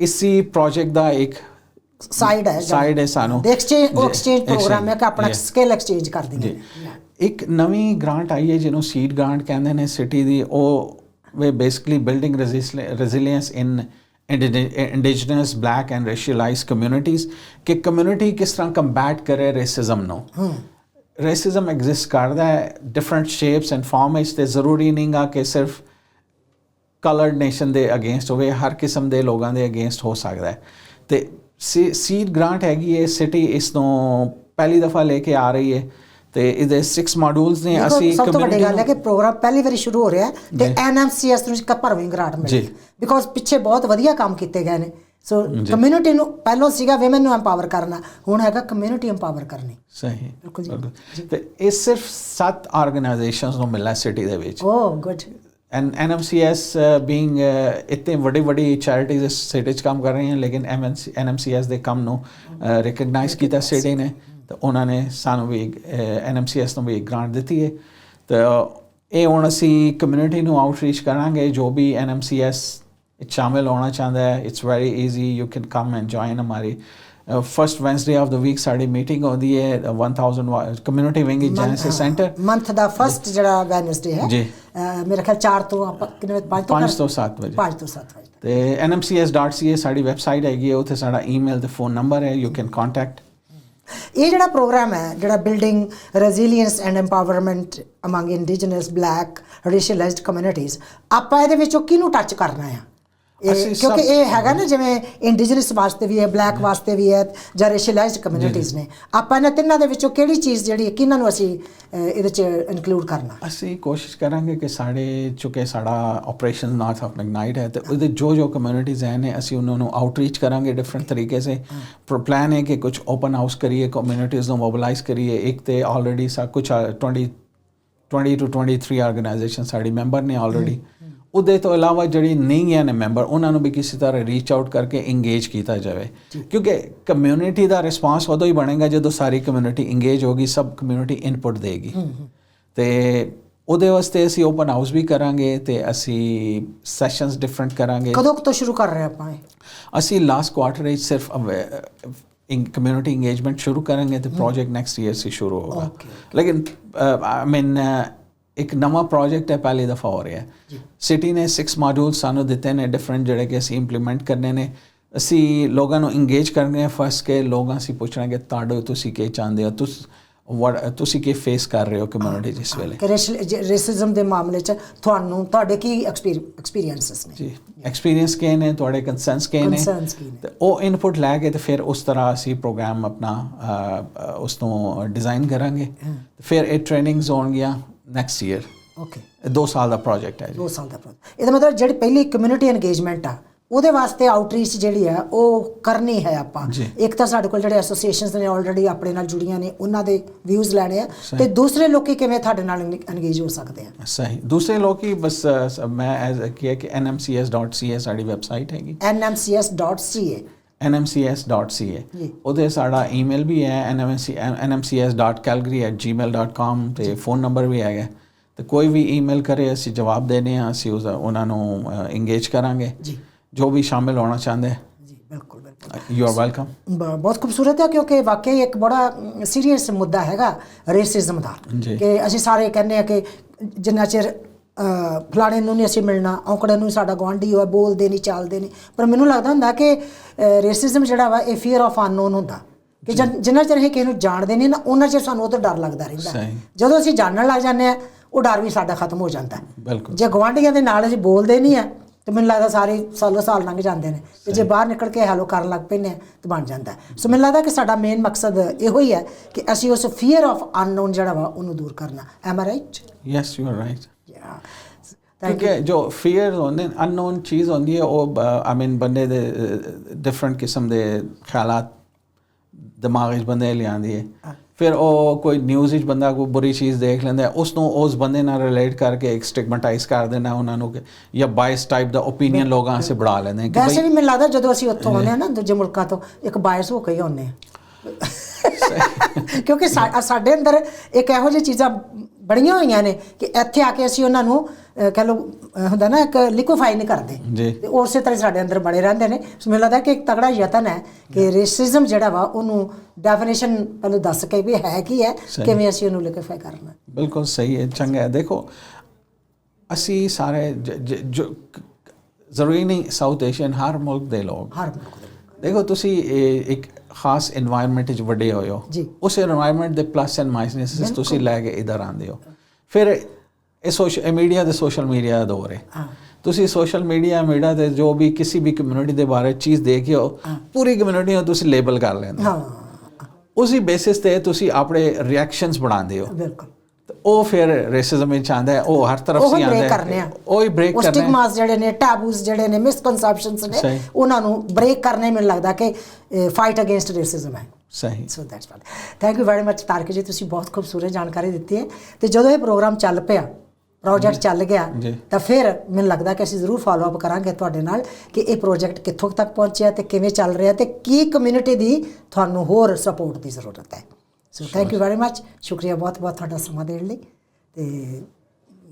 ਇਸੀ ਪ੍ਰੋਜੈਕਟ ਦਾ ਇੱਕ ਸਾਈਡ ਹੈ। Side ਹੈ ਸਾਨੂੰ। ਐਕਸਚੇਂਜ ਐਕਸਚੇਂਜ ਪ੍ਰੋਗਰਾਮ ਹੈ ਕਿ ਆਪਣਾ ਸਕਿੱਲ ਐਕਸਚੇਂਜ ਕਰ ਜੀ। ਦਈਏ ਇੱਕ ਨਵੀਂ ਗ੍ਰਾਂਟ ਆਈ ਹੈ ਜਿਹਨੂੰ ਸੀਡ ਗ੍ਰਾਂਟ ਕਹਿੰਦੇ ਨੇ ਸਿਟੀ ਦੀ। ਉਹ way basically building resilience in indigenous black and racialized communities ਕਿ ਕਮਿਊਨਿਟੀ ਕਿਸ ਤਰ੍ਹਾਂ ਕੰਬੈਟ ਕਰੇ ਰੇਸਿਜ਼ਮ ਨੂੰ? ਰੇਸਿਜ਼ਮ ਐਗਜ਼ਿਸਟ ਕਰਦਾ ਹੈ ਡਿਫਰੈਂਟ ਸ਼ੇਪਸ ਐਂਡ ਫਾਰਮਸ ਤੇ ਜ਼ਰੂਰੀ ਨਹੀਂਗਾ ਕਿ ਸਿਰਫ ਕਲਰਡ ਨੇਸ਼ਨ ਦੇ ਅਗੇਂਸਟ ਹੋਵੇ ਹਰ ਕਿਸਮ ਦੇ ਲੋਕਾਂ ਦੇ ਅਗੇਂਸਟ ਹੋ ਸਕਦਾ ਹੈ। ਤੇ ਸੀਡ ਗ੍ਰਾਂਟ ਹੈਗੀ ਹੈ ਸਿਟੀ ਇਸ ਨੂੰ ਪਹਿਲੀ ਦਫਾ ਲੈ ਕੇ ਆ ਰਹੀ ਹੈ ਤੇ ਇਹਦੇ 6 ਮਾਡਿਊਲਸ ਨੇ ਅਸੀਂ ਸਭ ਤੋਂ ਵੱਡੀ ਗੱਲ ਹੈ ਕਿ ਪ੍ਰੋਗਰਾਮ ਪਹਿਲੀ ਵਾਰੀ ਸ਼ੁਰੂ ਹੋ ਰਿਹਾ ਹੈ ਤੇ। ਐਨਐਮਸੀਐਸ ਨੂੰ ਇੱਕ ਭਰਵੀਂ ਗ੍ਰਾਂਟ ਮਿਲੀ ਜੀ। ਬਿਕੋਜ਼ ਪਿੱਛੇ ਬਹੁਤ ਵਧੀਆ ਕੰਮ ਕੀਤੇ ਗਏ ਨੇ। ਸੋ ਕਮਿਊਨਿਟੀ ਨੂੰ ਪਹਿਲਾਂ ਸੀਗਾ ਔਮਨ ਨੂੰ ਐਮਪਾਵਰ ਕਰਨਾ ਹੁਣ ਹੈਗਾ ਕਮਿਊਨਿਟੀ ਐਮਪਾਵਰ ਕਰਨੀ। ਸਹੀ। ਬਿਲਕੁਲ। ਤੇ ਇਹ ਸਿਰਫ 7 ਆਰਗੇਨਾਈਜੇਸ਼ਨਸ ਨੂੰ ਮਿਲਣਾ ਸਿਟੀ ਦੇ ਵਿੱਚ। Oh good and NMCS being ਇਤਨੇ ਵੱਡੀ ਵੱਡੀ ਚੈਰਿਟੀਜ਼ ਇਸ ਸਿਟੀ 'ਚ ਕੰਮ ਕਰ ਰਹੀਆਂ ਲੇਕਿਨ ਐਨਐਮਸੀਐਸ ਦੇ ਕੰਮ ਨੂੰ ਰਿਕਗਨਾਈਜ਼ ਕੀਤਾ ਸਿਟੀ ਨੇ। ਤਾਂ ਉਹਨਾਂ ਨੇ ਸਾਨੂੰ ਵੀ ਐਨਐਮਸੀਐਸ ਨੂੰ ਵੀ ਗ੍ਰਾਂਟ ਦਿੱਤੀ ਹੈ। ਤਾਂ ਇਹ ਹੁਣ ਅਸੀਂ ਕਮਿਊਨਿਟੀ ਨੂੰ ਆਊਟਰੀਚ ਕਰਾਂਗੇ ਜੋ ਵੀ ਐਨਐਮਸੀਐਸ ਸ਼ਾਮਿਲ ਹੋਣਾ ਚਾਹੁੰਦਾ ਹੈ it's very easy you can come and join ਹਮਾਰੀ first Wednesday of the week ਸਾਡੀ ਮੀਟਿੰਗ ਹੁੰਦੀ ਹੈ 1000 community wing in Genesis Centre month the first ਜਿਹੜਾ ਵੈਨਸਡੇ ਹੈ। ਜੀ। ਮੇਰੇ ਖਿਆਲ 4 ਤੋਂ ਆਪਾਂ ਕਿੰਨੇ ਵਜੇ 5 ਤੋਂ 5 ਤੋਂ 7 ਵਜੇ। 5 ਤੋਂ 7 ਵਜੇ। ਤੇ nmcs.ca ਸਾਡੀ ਵੈਬਸਾਈਟ ਹੈਗੀ ਹੈ ਉੱਥੇ ਸਾਡਾ ਈਮੇਲ ਤੇ ਫੋਨ ਨੰਬਰ ਹੈ ਯੂ ਕੈਨ ਕੰਟੈਕਟ ਇਹ ਜਿਹੜਾ ਪ੍ਰੋਗਰਾਮ ਹੈ, ਜਿਹੜਾ building resilience and empowerment among indigenous black racialized communities ਆਪਾਂ ਇਹਦੇ ਵਿੱਚੋਂ ਕਿਹਨੂੰ ਟੱਚ ਕਰਨਾ ਆ? ਇਹ- ਕਿਉਂਕਿ ਇਹ ਹੈਗਾ ਨਾ ਜਿਵੇਂ ਇੰਡੀਜਨਸ ਵਾਸਤੇ ਵੀ ਹੈ ਬਲੈਕ ਵਾਸਤੇ ਵੀ ਹੈ ਜਾਂ ਰੇਸ਼ੀਅਲਾਈਜ਼ਡ ਕਮਿਊਨਿਟੀਜ਼ ਨੇ। ਆਪਾਂ ਇਹਨਾਂ ਤਿੰਨਾਂ ਦੇ ਵਿੱਚੋਂ ਕਿਹੜੀ ਚੀਜ਼ ਜਿਹੜੀ ਹੈ ਕਿਹਨਾਂ ਨੂੰ ਅਸੀਂ ਇਹਦੇ ਚ ਇਨਕਲੂਡ ਕਰਨਾ? ਅਸੀਂ ਕੋਸ਼ਿਸ਼ ਕਰਾਂਗੇ ਕਿ ਸਾਡੇ ਚੁੱਕੇ ਸਾਡਾ ਆਪਰੇਸ਼ਨ ਨਾਰਥ ਆਫ ਮੈਗਨਾਈਟ ਹੈ ਤੇ ਉਹਦੇ ਜੋ ਜੋ ਕਮਿਊਨਿਟੀਜ਼ ਹੈ ਨੇ ਅਸੀਂ ਉਹਨਾਂ ਨੂੰ ਆਊਟਰੀਚ ਕਰਾਂਗੇ ਡਿਫਰੈਂਟ ਤਰੀਕੇ ਸੇ। ਪਲਾਨ ਹੈ ਕਿ ਕੁਝ ਓਪਨ ਹਾਊਸ ਕਰੀਏ ਕਮਿਊਨਿਟੀਜ਼ ਨੂੰ ਮੋਬਿਲਾਈਜ਼ ਕਰੀਏ। ਇੱਕ ਤੇ ਆਲਰੇਡੀ ਸਾ ਕੁਝ 20 20 ਟੂ 23 ਆਰਗੇਨਾਈਜੇਸ਼ਨ ਸਾਡੀ ਮੈਂਬਰ ਨੇ ਆਲਰੇਡੀ ਉਹਦੇ ਤੋਂ ਇਲਾਵਾ ਜਿਹੜੀ ਨਹੀਂ ਹੈ ਨੇ ਮੈਂਬਰ ਉਹਨਾਂ ਨੂੰ ਵੀ ਕਿਸੇ ਤਰ੍ਹਾਂ ਰੀਚ ਆਊਟ ਕਰਕੇ ਇੰਗੇਜ ਕੀਤਾ ਜਾਵੇ। ਕਿਉਂਕਿ ਕਮਿਊਨਿਟੀ ਦਾ ਰਿਸਪਾਂਸ ਉਦੋਂ ਹੀ ਬਣੇਗਾ ਜਦੋਂ ਸਾਰੀ ਕਮਿਊਨਿਟੀ ਇੰਗੇਜ ਹੋਗੀ ਸਭ ਕਮਿਊਨਿਟੀ ਇਨਪੁਟ ਦੇਗੀ। ਤੇ ਉਹਦੇ ਵਾਸਤੇ ਅਸੀਂ ਓਪਨ ਹਾਊਸ ਵੀ ਕਰਾਂਗੇ ਤੇ ਅਸੀਂ ਸੈਸ਼ਨਸ ਡਿਫਰੈਂਟ ਕਰਾਂਗੇ। ਕਦੋਂ ਤੋਂ ਸ਼ੁਰੂ ਕਰ ਰਹੇ ਆਪਾਂ ਅਸੀਂ ਲਾਸਟ ਕੁਆਟਰ ਵਿੱਚ ਸਿਰਫ ਕਮਿਊਨਿਟੀ ਇੰਗੇਜਮੈਂਟ ਸ਼ੁਰੂ ਕਰਾਂਗੇ ਤੇ ਪ੍ਰੋਜੈਕਟ ਨੈਕਸਟ ਈਅਰ ਸੇ ਸ਼ੁਰੂ ਹੋਗਾ ਲੇਕਿਨ ਆਈ ਮੀਨ ਇੱਕ ਨਵਾਂ ਪ੍ਰੋਜੈਕਟ ਹੈ ਪਹਿਲੀ ਦਫਾ ਹੋ ਰਿਹਾ ਹੈ। ਸਿਟੀ ਨੇ 6 ਮੋਡਿਊਲ ਸਾਨੂੰ ਦਿੱਤੇ ਨੇ ਡਿਫਰੈਂਟ ਜਿਹੜੇ ਕਿ ਅਸੀਂ ਇੰਪਲੀਮੈਂਟ ਕਰਨੇ ਨੇ। ਅਸੀਂ ਲੋਕਾਂ ਨੂੰ ਇੰਗੇਜ ਕਰਨੇ ਫਸਟ ਕੇ ਲੋਕਾਂ ਅਸੀਂ ਪੁੱਛਣਾ ਕਿ ਤੁਹਾਡੇ ਤੁਸੀਂ ਕੀ ਚਾਹੁੰਦੇ ਹੋ? ਤੁਸ ਤੁਸੀਂ ਕੀ ਫੇਸ ਕਰ ਰਹੇ ਹੋ ਕਮਿਊਨਿਟੀ ਇਸ ਵੇਲੇ? ਰੇਸਿਜ਼ਮ ਦੇ ਮਾਮਲੇ 'ਚ ਤੁਹਾਨੂੰ ਤੁਹਾਡੇ ਕੀ ਐਕਸਪੀਰੀਐਂਸਸ ਨੇ? ਜੀ। ਐਕਸਪੀਰੀਅੰਸ ਕੀ ਨੇ? ਤੁਹਾਡੇ ਕੰਸਰਨਸ ਕੀ ਨੇ? Concerns ਕੀ ਨੇ? ਤੇ ਉਹ ਇਨਪੁਟ ਲੈ ਕੇ ਤੇ ਫਿਰ ਉਸ ਤਰ੍ਹਾਂ ਅਸੀਂ ਪ੍ਰੋਗਰਾਮ ਆਪਣਾ ਉਸ ਨੂੰ ਡਿਜ਼ਾਈਨ ਕਰਾਂਗੇ। ਤੇ ਫਿਰ ਇਹ ਟ੍ਰੇਨਿੰਗਸ ਹੋਣਗੀਆਂ। ਨੈਕਸਟ ਈਅਰ ਓਕੇ 2 ਸਾਲ ਦਾ ਪ੍ਰੋਜੈਕਟ ਹੈ ਜੀ। 2 ਸਾਲ ਦਾ ਪ੍ਰੋਜੈਕਟ ਇਹਦਾ ਮਤਲਬ ਜਿਹੜੀ ਪਹਿਲੀ ਕਮਿਊਨਿਟੀ ਇੰਗੇਜਮੈਂਟ ਆ ਉਹਦੇ ਵਾਸਤੇ ਆਊਟਰੀਚ ਜਿਹੜੀ ਆ ਉਹ ਕਰਨੀ ਹੈ ਆਪਾਂ। ਇੱਕ ਤਾਂ ਸਾਡੇ ਕੋਲ ਜਿਹੜੇ ਐਸੋਸੀਏਸ਼ਨਸ ਨੇ ਆਲਰੇਡੀ ਆਪਣੇ ਨਾਲ ਜੁੜੀਆਂ ਨੇ ਉਹਨਾਂ ਦੇ ਵਿਊਜ਼ ਲੈਣੇ ਆ। ਤੇ ਦੂਸਰੇ ਲੋਕੀ ਕਿਵੇਂ ਤੁਹਾਡੇ ਨਾਲ ਇੰਗੇਜ ਹੋ ਸਕਦੇ ਆ? ਸਹੀ। ਦੂਸਰੇ ਲੋਕੀ ਬਸ ਮੈਂ ਐਜ਼ ਕੀ ਕਿ nmcs.ca ਸਾਡੀ ਵੈਬਸਾਈਟ ਹੈਗੀ। Nmcs.ca nmcs.ca। ਉਹਦੇ ਸਾਡਾ ਈਮੇਲ ਵੀ ਹੈ nmc nmcs.calgary@gmail.com ਤੇ ਫੋਨ ਨੰਬਰ ਵੀ ਹੈਗਾ। ਤੇ ਕੋਈ ਵੀ ਈਮੇਲ ਕਰੇ ਅਸੀਂ ਜਵਾਬ ਦੇਣੇ ਆ ਅਸੀਂ ਉਹਨਾਂ ਨੂੰ ਇੰਗੇਜ ਕਰਾਂਗੇ। ਜੀ। ਜੋ ਵੀ ਸ਼ਾਮਿਲ ਹੋਣਾ ਚਾਹੁੰਦੇ। ਜੀ ਬਿਲਕੁਲ ਬਿਲਕੁਲ। ਯੂ ਆਰ ਵੈਲਕਮ ਬਹੁਤ ਖੂਬਸੂਰਤ ਹੈ ਕਿਉਂਕਿ ਵਾਕਈ ਇੱਕ ਬੜਾ ਸੀਰੀਅਸ ਮੁੱਦਾ ਹੈਗਾ ਰੇਸਿਜ਼ਮ ਦਾ। ਕਿ ਅਸੀਂ ਸਾਰੇ ਕਹਿੰਦੇ ਆ ਕਿ ਜਿੰਨਾ ਚਿਰ ਫਲਾਣੇ ਨੂੰ ਨਹੀਂ ਅਸੀਂ ਮਿਲਣਾ ਔਂਕੜੇ ਨੂੰ ਸਾਡਾ ਗਵਾਂਢੀ ਹੋਇਆ ਬੋਲਦੇ ਨਹੀਂ ਚੱਲਦੇ ਨਹੀਂ। ਪਰ ਮੈਨੂੰ ਲੱਗਦਾ ਹੁੰਦਾ ਕਿ ਰੇਸਿਜ਼ਮ ਜਿਹੜਾ ਵਾ ਇਹ ਫੀਅਰ ਆਫ ਅਨਨੋਨ ਹੁੰਦਾ। ਕਿ ਜਨ- ਚਿਰ ਇਹ ਕਿਸੇ ਨੂੰ ਜਾਣਦੇ ਨਹੀਂ ਨਾ ਉਹਨਾਂ ਚਿਰ ਸਾਨੂੰ ਉਹ ਤੋਂ ਡਰ ਲੱਗਦਾ ਰਹਿੰਦਾ। ਜਦੋਂ ਅਸੀਂ ਜਾਣਨ ਲੱਗ ਜਾਂਦੇ ਆ ਉਹ ਡਰ ਵੀ ਸਾਡਾ ਖਤਮ ਹੋ ਜਾਂਦਾ। ਜੇ ਗਵਾਂਢੀਆਂ ਦੇ ਨਾਲ ਅਸੀਂ ਬੋਲਦੇ ਨਹੀਂ ਆ ਤੇ ਮੈਨੂੰ ਲੱਗਦਾ ਸਾਰੇ ਸਾਲੋ ਸਾਲ ਲੰਘ ਜਾਂਦੇ ਨੇ। ਤੇ ਜੇ ਬਾਹਰ ਨਿਕਲ ਕੇ ਹੈਲੋ ਕਰਨ ਲੱਗ ਪੈਂਦੇ ਆ ਤਾਂ ਬਣ ਜਾਂਦਾ। ਸੋ ਮੈਨੂੰ ਲੱਗਦਾ ਕਿ ਸਾਡਾ ਮੇਨ ਮਕਸਦ ਇਹੋ ਹੀ ਹੈ ਕਿ ਅਸੀਂ ਉਸ ਫੀਅਰ ਆਫ ਅਨਨੋਨ ਜਿਹੜਾ ਵਾ ਉਹਨੂੰ ਦੂਰ ਕਰਨਾ। Am I right yes you are right yeah thank ਕਿਉਂਕਿ ਜੋ ਫੀਅਰ ਹੁੰਦੇ ਅਨਨੋਨ ਚੀਜ਼ ਹੁੰਦੀ ਹੈ ਉਹ ਆਈ ਮੀਨ ਬੰਦੇ ਦੇ ਡਿਫਰੈਂਟ ਕਿਸਮ ਦੇ ਖਿਆਲਾਤ ਦਿਮਾਗ ਵਿੱਚ ਬੰਦੇ ਲਿਆਂਦੀ ਹੈ ਫਿਰ ਉਹ ਕੋਈ ਨਿਊਜ਼ ਵਿੱਚ ਬੰਦਾ ਕੋਈ ਬੁਰੀ ਚੀਜ਼ ਦੇਖ ਲੈਂਦਾ ਹੈ, ਉਸ ਨੂੰ ਉਸ ਬੰਦੇ ਨਾਲ ਰਿਲੇਟ ਕਰਕੇ ਇੱਕ ਸਟਿਗਮੈਟਾਈਜ਼ ਕਰ ਦੇਣਾ ਉਹਨਾਂ ਨੂੰ ਕਿ ਜਾਂ ਬਾਇਸ ਟਾਈਪ ਦਾ ਓਪੀਨੀਅਨ ਲੋਕਾਂ ਸੇ ਬਣਾ ਲੈਂਦੇ ਹੈ ਕਿ ਵੈਸੇ ਬਈ ਵੀ ਮੈਨੂੰ ਲੱਗਦਾ ਜਦੋਂ ਅਸੀਂ ਉੱਥੋਂ ਆਉਂਦੇ ਆ ਨਾ ਦੂਜੇ ਮੁਲਕਾਂ ਤੋਂ ਇੱਕ ਬਾਇਸ ਹੋ ਕੇ ਹੀ ਆਉਂਦੇ ਆ ਕਿਉਂਕਿ ਸਾ- ਸਾਡੇ ਅੰਦਰ ਇੱਕ ਇਹੋ ਜਿਹੀ ਚੀਜ਼ਾਂ ਬੜੀਆਂ ਹੋਈਆਂ ਨੇ ਕਿ ਇੱਥੇ ਆ ਕੇ ਅਸੀਂ ਉਹਨਾਂ ਨੂੰ ਅਹ, ਕਹਿ ਲਓ ਅਹ, ਹੁੰਦਾ ਨਾ ਇੱਕ ਲਿਕੁਫਾਈ ਨਹੀਂ ਕਰਦੇ। ਜੀ। ਤੇ ਉਸੇ ਤਰ੍ਹਾਂ ਸਾਡੇ ਅੰਦਰ ਬੜੇ ਰਹਿੰਦੇ ਨੇ। ਸੋ ਮੈਨੂੰ ਲੱਗਦਾ ਕਿ ਇੱਕ ਤਗੜਾ ਯਤਨ ਹੈ ਕਿ ਰੇਸਿਜ਼ਮ ਜਿਹੜਾ ਵਾ ਉਹਨੂੰ ਡੈਫੀਨੇਸ਼ਨ ਪਹਿਲਾਂ ਦੱਸ ਕੇ ਵੀ ਹੈ ਕੀ ਹੈ। ਕਿਵੇਂ ਅਸੀਂ ਉਹਨੂੰ ਲਿਕੁਫਾਈ ਕਰਨਾ ਬਿਲਕੁਲ ਸਹੀ ਹੈ ਚੰਗਾ ਹੈ। ਦੇਖੋ ਅਸੀਂ ਸਾਰੇ ਜ- ਜ- ਜੋ ਜ਼ਰੂਰੀ ਨਹੀਂ ਸਾਊਥ ਏਸ਼ੀਅਨ ਹਰ ਮੁਲਕ ਦੇ ਲੋਕ। ਹਰ ਮੁਲਕ ਦੇ ਦੇਖੋ ਤੁਸੀਂ ਇਹ ਇੱਕ ਖਾਸ এনवायरमेंट ਵਿੱਚ ਵੱਡੇ ਹੋਏ ਹੋ। ਉਸ এনवायरमेंट ਦੇ ਪਲੱਸ ਐਂਡ ਮਾਈਨਸਸ ਤੁਸੀਂ ਲੈ ਕੇ ਇਧਰ ਆਂਦੇ ਹੋ। ਫਿਰ ਇਹ ਸੋਸ਼ਲ ਮੀਡੀਆ ਦੇ ਸੋਸ਼ਲ ਮੀਡੀਆ ਦਾ ਦੌਰ ਹੈ। ਤੁਸੀਂ ਸੋਸ਼ਲ ਮੀਡੀਆ ਮੀਡੀਆ ਤੇ ਜੋ ਵੀ ਕਿਸੇ ਵੀ ਕਮਿਊਨਿਟੀ ਦੇ ਬਾਰੇ ਚੀਜ਼ ਦੇਖਿਓ ਪੂਰੀ ਕਮਿਊਨਿਟੀ ਨੂੰ ਤੁਸੀਂ ਲੇਬਲ ਕਰ ਲੈਂਦੇ ਹੋ। ਹਾਂ। ਉਸੇ ਬੇਸਿਸ ਤੇ ਤੁਸੀਂ ਆਪਣੇ ਰਿਐਕਸ਼ਨਸ ਬਣਾਉਂਦੇ ਹੋ। ਬਿਲਕੁਲ। ਉਹ ਫਿਰ ਰੇਸਿਜ਼ਮ ਵਿੱਚ ਆਉਂਦਾ ਹੈ ਉਹ ਹਰ ਤਰਫ ਸੀ ਬ੍ਰੇਕ ਹੈ। ਉਹ ਹੀ ਬ੍ਰੇਕ ਕਰਨੇ ਆ। ਸਟਿਗਮਾਸ ਜਿਹੜੇ ਨੇ ਟੈਬੂਸ ਜਿਹੜੇ ਨੇ ਮਿਸਕਨਸੈਪਸ਼ਨਸ ਨੇ। ਉਹਨਾਂ ਨੂੰ ਬ੍ਰੇਕ ਕਰਨੇ ਮੈਨੂੰ ਲੱਗਦਾ ਕਿ ਫਾਈਟ ਅਗੇਂਸਟ ਰੇਸਿਜ਼ਮ ਹੈ। ਸਹੀ। So that's what thank you very much Tariq ji ਤੁਸੀਂ ਬਹੁਤ ਖੂਬਸੂਰਤ ਜਾਣਕਾਰੀ ਦਿੱਤੀ ਹੈ। ਤੇ ਜਦੋਂ ਇਹ ਪ੍ਰੋਗਰਾਮ ਚੱਲ ਪਿਆ ਪ੍ਰੋਜੈਕਟ ਚੱਲ ਗਿਆ। ਤਾਂ ਫਿਰ ਮੈਨੂੰ ਲੱਗਦਾ ਕਿ ਅਸੀਂ ਜ਼ਰੂਰ ਫਾਲੋ ਅਪ ਕਰਾਂਗੇ ਤੁਹਾਡੇ ਨਾਲ ਕਿ ਇਹ ਪ੍ਰੋਜੈਕਟ ਕਿੱਥੋਂ ਤੱਕ ਪਹੁੰਚਿਆ ਤੇ ਕਿਵੇਂ ਚੱਲ ਰਿਹਾ ਤੇ ਕੀ ਕਮਿਊਨਿਟੀ ਦੀ ਤੁਹਾਨੂੰ ਹੋਰ ਸਪੋਰਟ ਦੀ ਜ਼ਰੂਰਤ ਹੈ। So thank you very much ਸ਼ੁਕਰੀਆ ਬਹੁਤ ਬਹੁਤ ਤੁਹਾਡਾ ਸਮਾਂ ਦੇਣ ਲਈ ਤੇ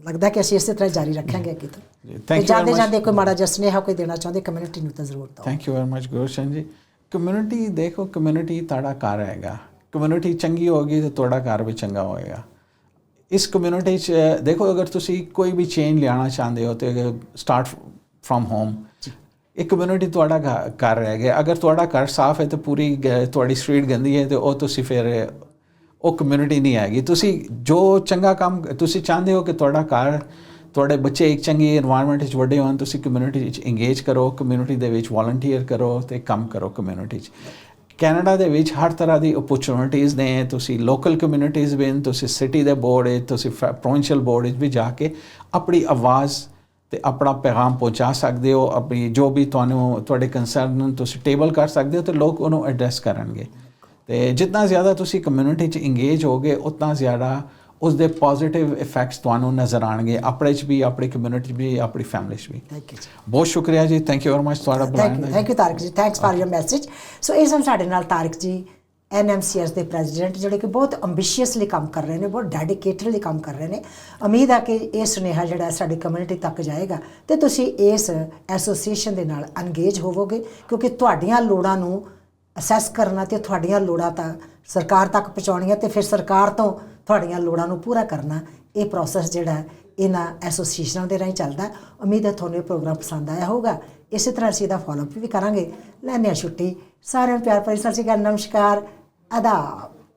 ਲੱਗਦਾ ਕਿ ਅਸੀਂ ਇਸੇ ਤਰ੍ਹਾਂ ਜਾਰੀ ਰੱਖਾਂਗੇ ਅੱਗੇ ਤੋਂ ਤੇ ਜਾਂਦੇ. ਜਾਂਦੇ ਕੋਈ ਮਾੜਾ ਜਿਹਾ ਸੁਨੇਹਾ ਕੋਈ ਦੇਣਾ ਚਾਹੁੰਦੇ ਕਮਿਊਨਿਟੀ ਨੂੰ ਤਾਂ ਜ਼ਰੂਰ ਦਿਓ thank you very much Gurshan ji community ਦੇਖੋ ਕਮਿਊਨਿਟੀ ਤੁਹਾਡਾ ਘਰ ਹੈਗਾ ਕਮਿਊਨਿਟੀ ਚੰਗੀ ਹੋਗੀ ਤਾਂ ਤੁਹਾਡਾ ਘਰ ਵੀ ਚੰਗਾ ਹੋਏਗਾ ਇਸ ਕਮਿਊਨਿਟੀ 'ਚ ਦੇਖੋ ਅਗਰ ਤੁਸੀਂ ਕੋਈ ਵੀ ਚੇਂਜ ਲਿਆਉਣਾ ਚਾਹੁੰਦੇ ਹੋ ਤੇ ਸਟਾਰਟ ਫਰਮ ਹੋਮ ਇੱਕ ਕਮਿਊਨਿਟੀ ਤੁਹਾਡਾ ਘਰ ਰਹਿ ਗਿਆ ਅਗਰ ਤੁਹਾਡਾ ਘਰ ਸਾਫ਼ ਹੈ ਤੇ ਪੂਰੀ ਤੁਹਾਡੀ ਸਟਰੀਟ ਗੰਦੀ ਹੈ ਤੇ ਉਹ ਤੁਸੀਂ ਫਿਰ ਉਹ ਕਮਿਊਨਿਟੀ ਨਹੀਂ ਆਏਗੀ ਤੁਸੀਂ ਜੋ ਚੰਗਾ ਕੰਮ, ਤੁਸੀਂ ਚਾਹੁੰਦੇ ਹੋ ਕਿ ਤੁਹਾਡਾ ਘਰ, ਤੁਹਾਡੇ ਬੱਚੇ ਇੱਕ ਚੰਗੀ এনवायरमेंट ਵਿੱਚ ਵੱਡੇ ਹੋਣ, ਤੁਸੀਂ ਕਮਿਊਨਿਟੀ ਵਿੱਚ ਇੰਗੇਜ ਕਰੋ ਕਮਿਊਨਿਟੀ ਦੇ ਵਿੱਚ ਵੋਲੰਟੀਅਰ ਕਰੋ ਤੇ ਕੰਮ ਕਰੋ ਕਮਿਊਨਿਟੀ 'ਚ। ਕੈਨੇਡਾ ਦੇ ਵਿੱਚ ਹਰ ਤਰ੍ਹਾਂ ਦੀ ਓਪਰਚ्युनिटीज ਨੇ, ਤੁਸੀਂ ਲੋਕਲ ਕਮਿਊਨਿਟੀਜ਼ ਵਿੱਚ ਤੁਸੀਂ ਸਿਟੀ ਦੇ ਬੋਰਡ ਵਿੱਚ, ਤੁਸੀਂ ਪ੍ਰੋਵਿੰਸ਼ੀਅਲ ਬੋਰਡ ਵਿੱਚ ਵੀ ਜਾ ਕੇ ਆਪਣੀ ਆਵਾਜ਼ ਤੇ ਆਪਣਾ ਪੈਗਾਮ ਪਹੁੰਚਾ ਸਕਦੇ ਹੋ, ਆਪਣੀ ਜੋ ਵੀ ਤੁਹਾਨੂੰ, ਤੁਹਾਡੇ ਕੰਸਰਨ ਤੁਸੀਂ ਟੇਬਲ ਕਰ ਸਕਦੇ ਹੋ ਤੇ ਲੋਕ ਉਹਨੂੰ ਐਡਰੈਸ ਕਰਨਗੇ। ਤੇ ਜਿੰਨਾ ਜ਼ਿਆਦਾ ਤੁਸੀਂ ਕਮਿਊਨਿਟੀ 'ਚ ਇੰਗੇਜ ਹੋਗੇ ਉਤਨਾ ਜ਼ਿਆਦਾ ਉਸ ਦੇ ਪੋਜ਼ਿਟਿਵ ਇਫੈਕਟਸ ਤੁਹਾਨੂੰ ਨਜ਼ਰ ਆਣਗੇ ਆਪਣੇ 'ਚ ਵੀ ਆਪਣੀ ਕਮਿਊਨਿਟੀ 'ਚ ਵੀ ਆਪਣੀ ਫੈਮਿਲੀ 'ਚ ਵੀ। ਥੈਂਕ ਯੂ ਬਹੁਤ ਸ਼ੁਕਰੀਆ ਜੀ ਥੈਂਕ ਯੂ ਵੈਰੀ ਮਚ ਤੁਹਾਡਾ ਥੈਂਕ ਬੁਲਾਉਣ you the thank you Tariq ji thanks for your message so ਇਸ ਸਨ ਸਾਡੇ ਨਾਲ ਤਾਰਿਕ ਜੀ ਐਨਐਮਸੀਐਸ ਦੇ ਪ੍ਰੈਜ਼ੀਡੈਂਟ ਜਿਹੜੇ ਕਿ ਬਹੁਤ ਐਂਬੀਸ਼ੀਅਸਲੀ ਕੰਮ ਕਰ ਰਹੇ ਨੇ ਬਹੁਤ ਡੈਡੀਕੇਟਡਲੀ ਕੰਮ ਕਰ ਰਹੇ ਨੇ। ਉਮੀਦ ਆ ਕਿ ਇਹ ਸੁਨੇਹਾ ਜਿਹੜਾ ਸਾਡੀ ਕਮਿਊਨਿਟੀ ਤੱਕ ਜਾਏਗਾ ਤੇ ਤੁਸੀਂ ਇਸ ਐਸੋਸੀਏਸ਼ਨ ਦੇ ਨਾਲ ਅਨਗੇਜ ਹੋਵੋਗੇ ਕਿਉਂਕਿ ਤੁਹਾਡੀਆਂ ਲੋੜਾਂ ਨੂੰ ਅਸੈਸ ਕਰਨਾ ਤੇ ਤੁਹਾਡੀਆਂ ਲੋੜਾਂ ਤਾਂ ਸਰਕਾਰ ਤੱਕ ਪਹੁੰਚਾਉਣੀਆਂ ਤੇ ਫਿਰ ਸਰਕਾਰ ਤੋਂ ਤੁਹਾਡੀਆਂ ਲੋੜਾਂ ਨੂੰ ਪੂਰਾ ਕਰਨਾ, ਇਹ ਪ੍ਰੋਸੈਸ ਜਿਹੜਾ ਇਹਨਾਂ ਐਸੋਸੀਏਸ਼ਨਾਂ ਦੇ ਰਾਹੀਂ ਚੱਲਦਾ ਉਮੀਦ ਹੈ ਤੁਹਾਨੂੰ ਇਹ ਪ੍ਰੋਗਰਾਮ ਪਸੰਦ ਆਇਆ ਹੋਊਗਾ। ਇਸੇ ਤਰ੍ਹਾਂ ਅਸੀਂ ਇਹਦਾ ਫਾਲੋਅਪ ਵੀ ਕਰਾਂਗੇ। ਲੈਂਦੇ ਹਾਂ ਛੁੱਟੀ। ਸਾਰਿਆਂ ਨੂੰ ਪਿਆਰ ਭਰੀ ਸਤਿ ਸ਼੍ਰੀ ਅਕਾਲ, ਨਮਸਕਾਰ, ਆਦਾਬ।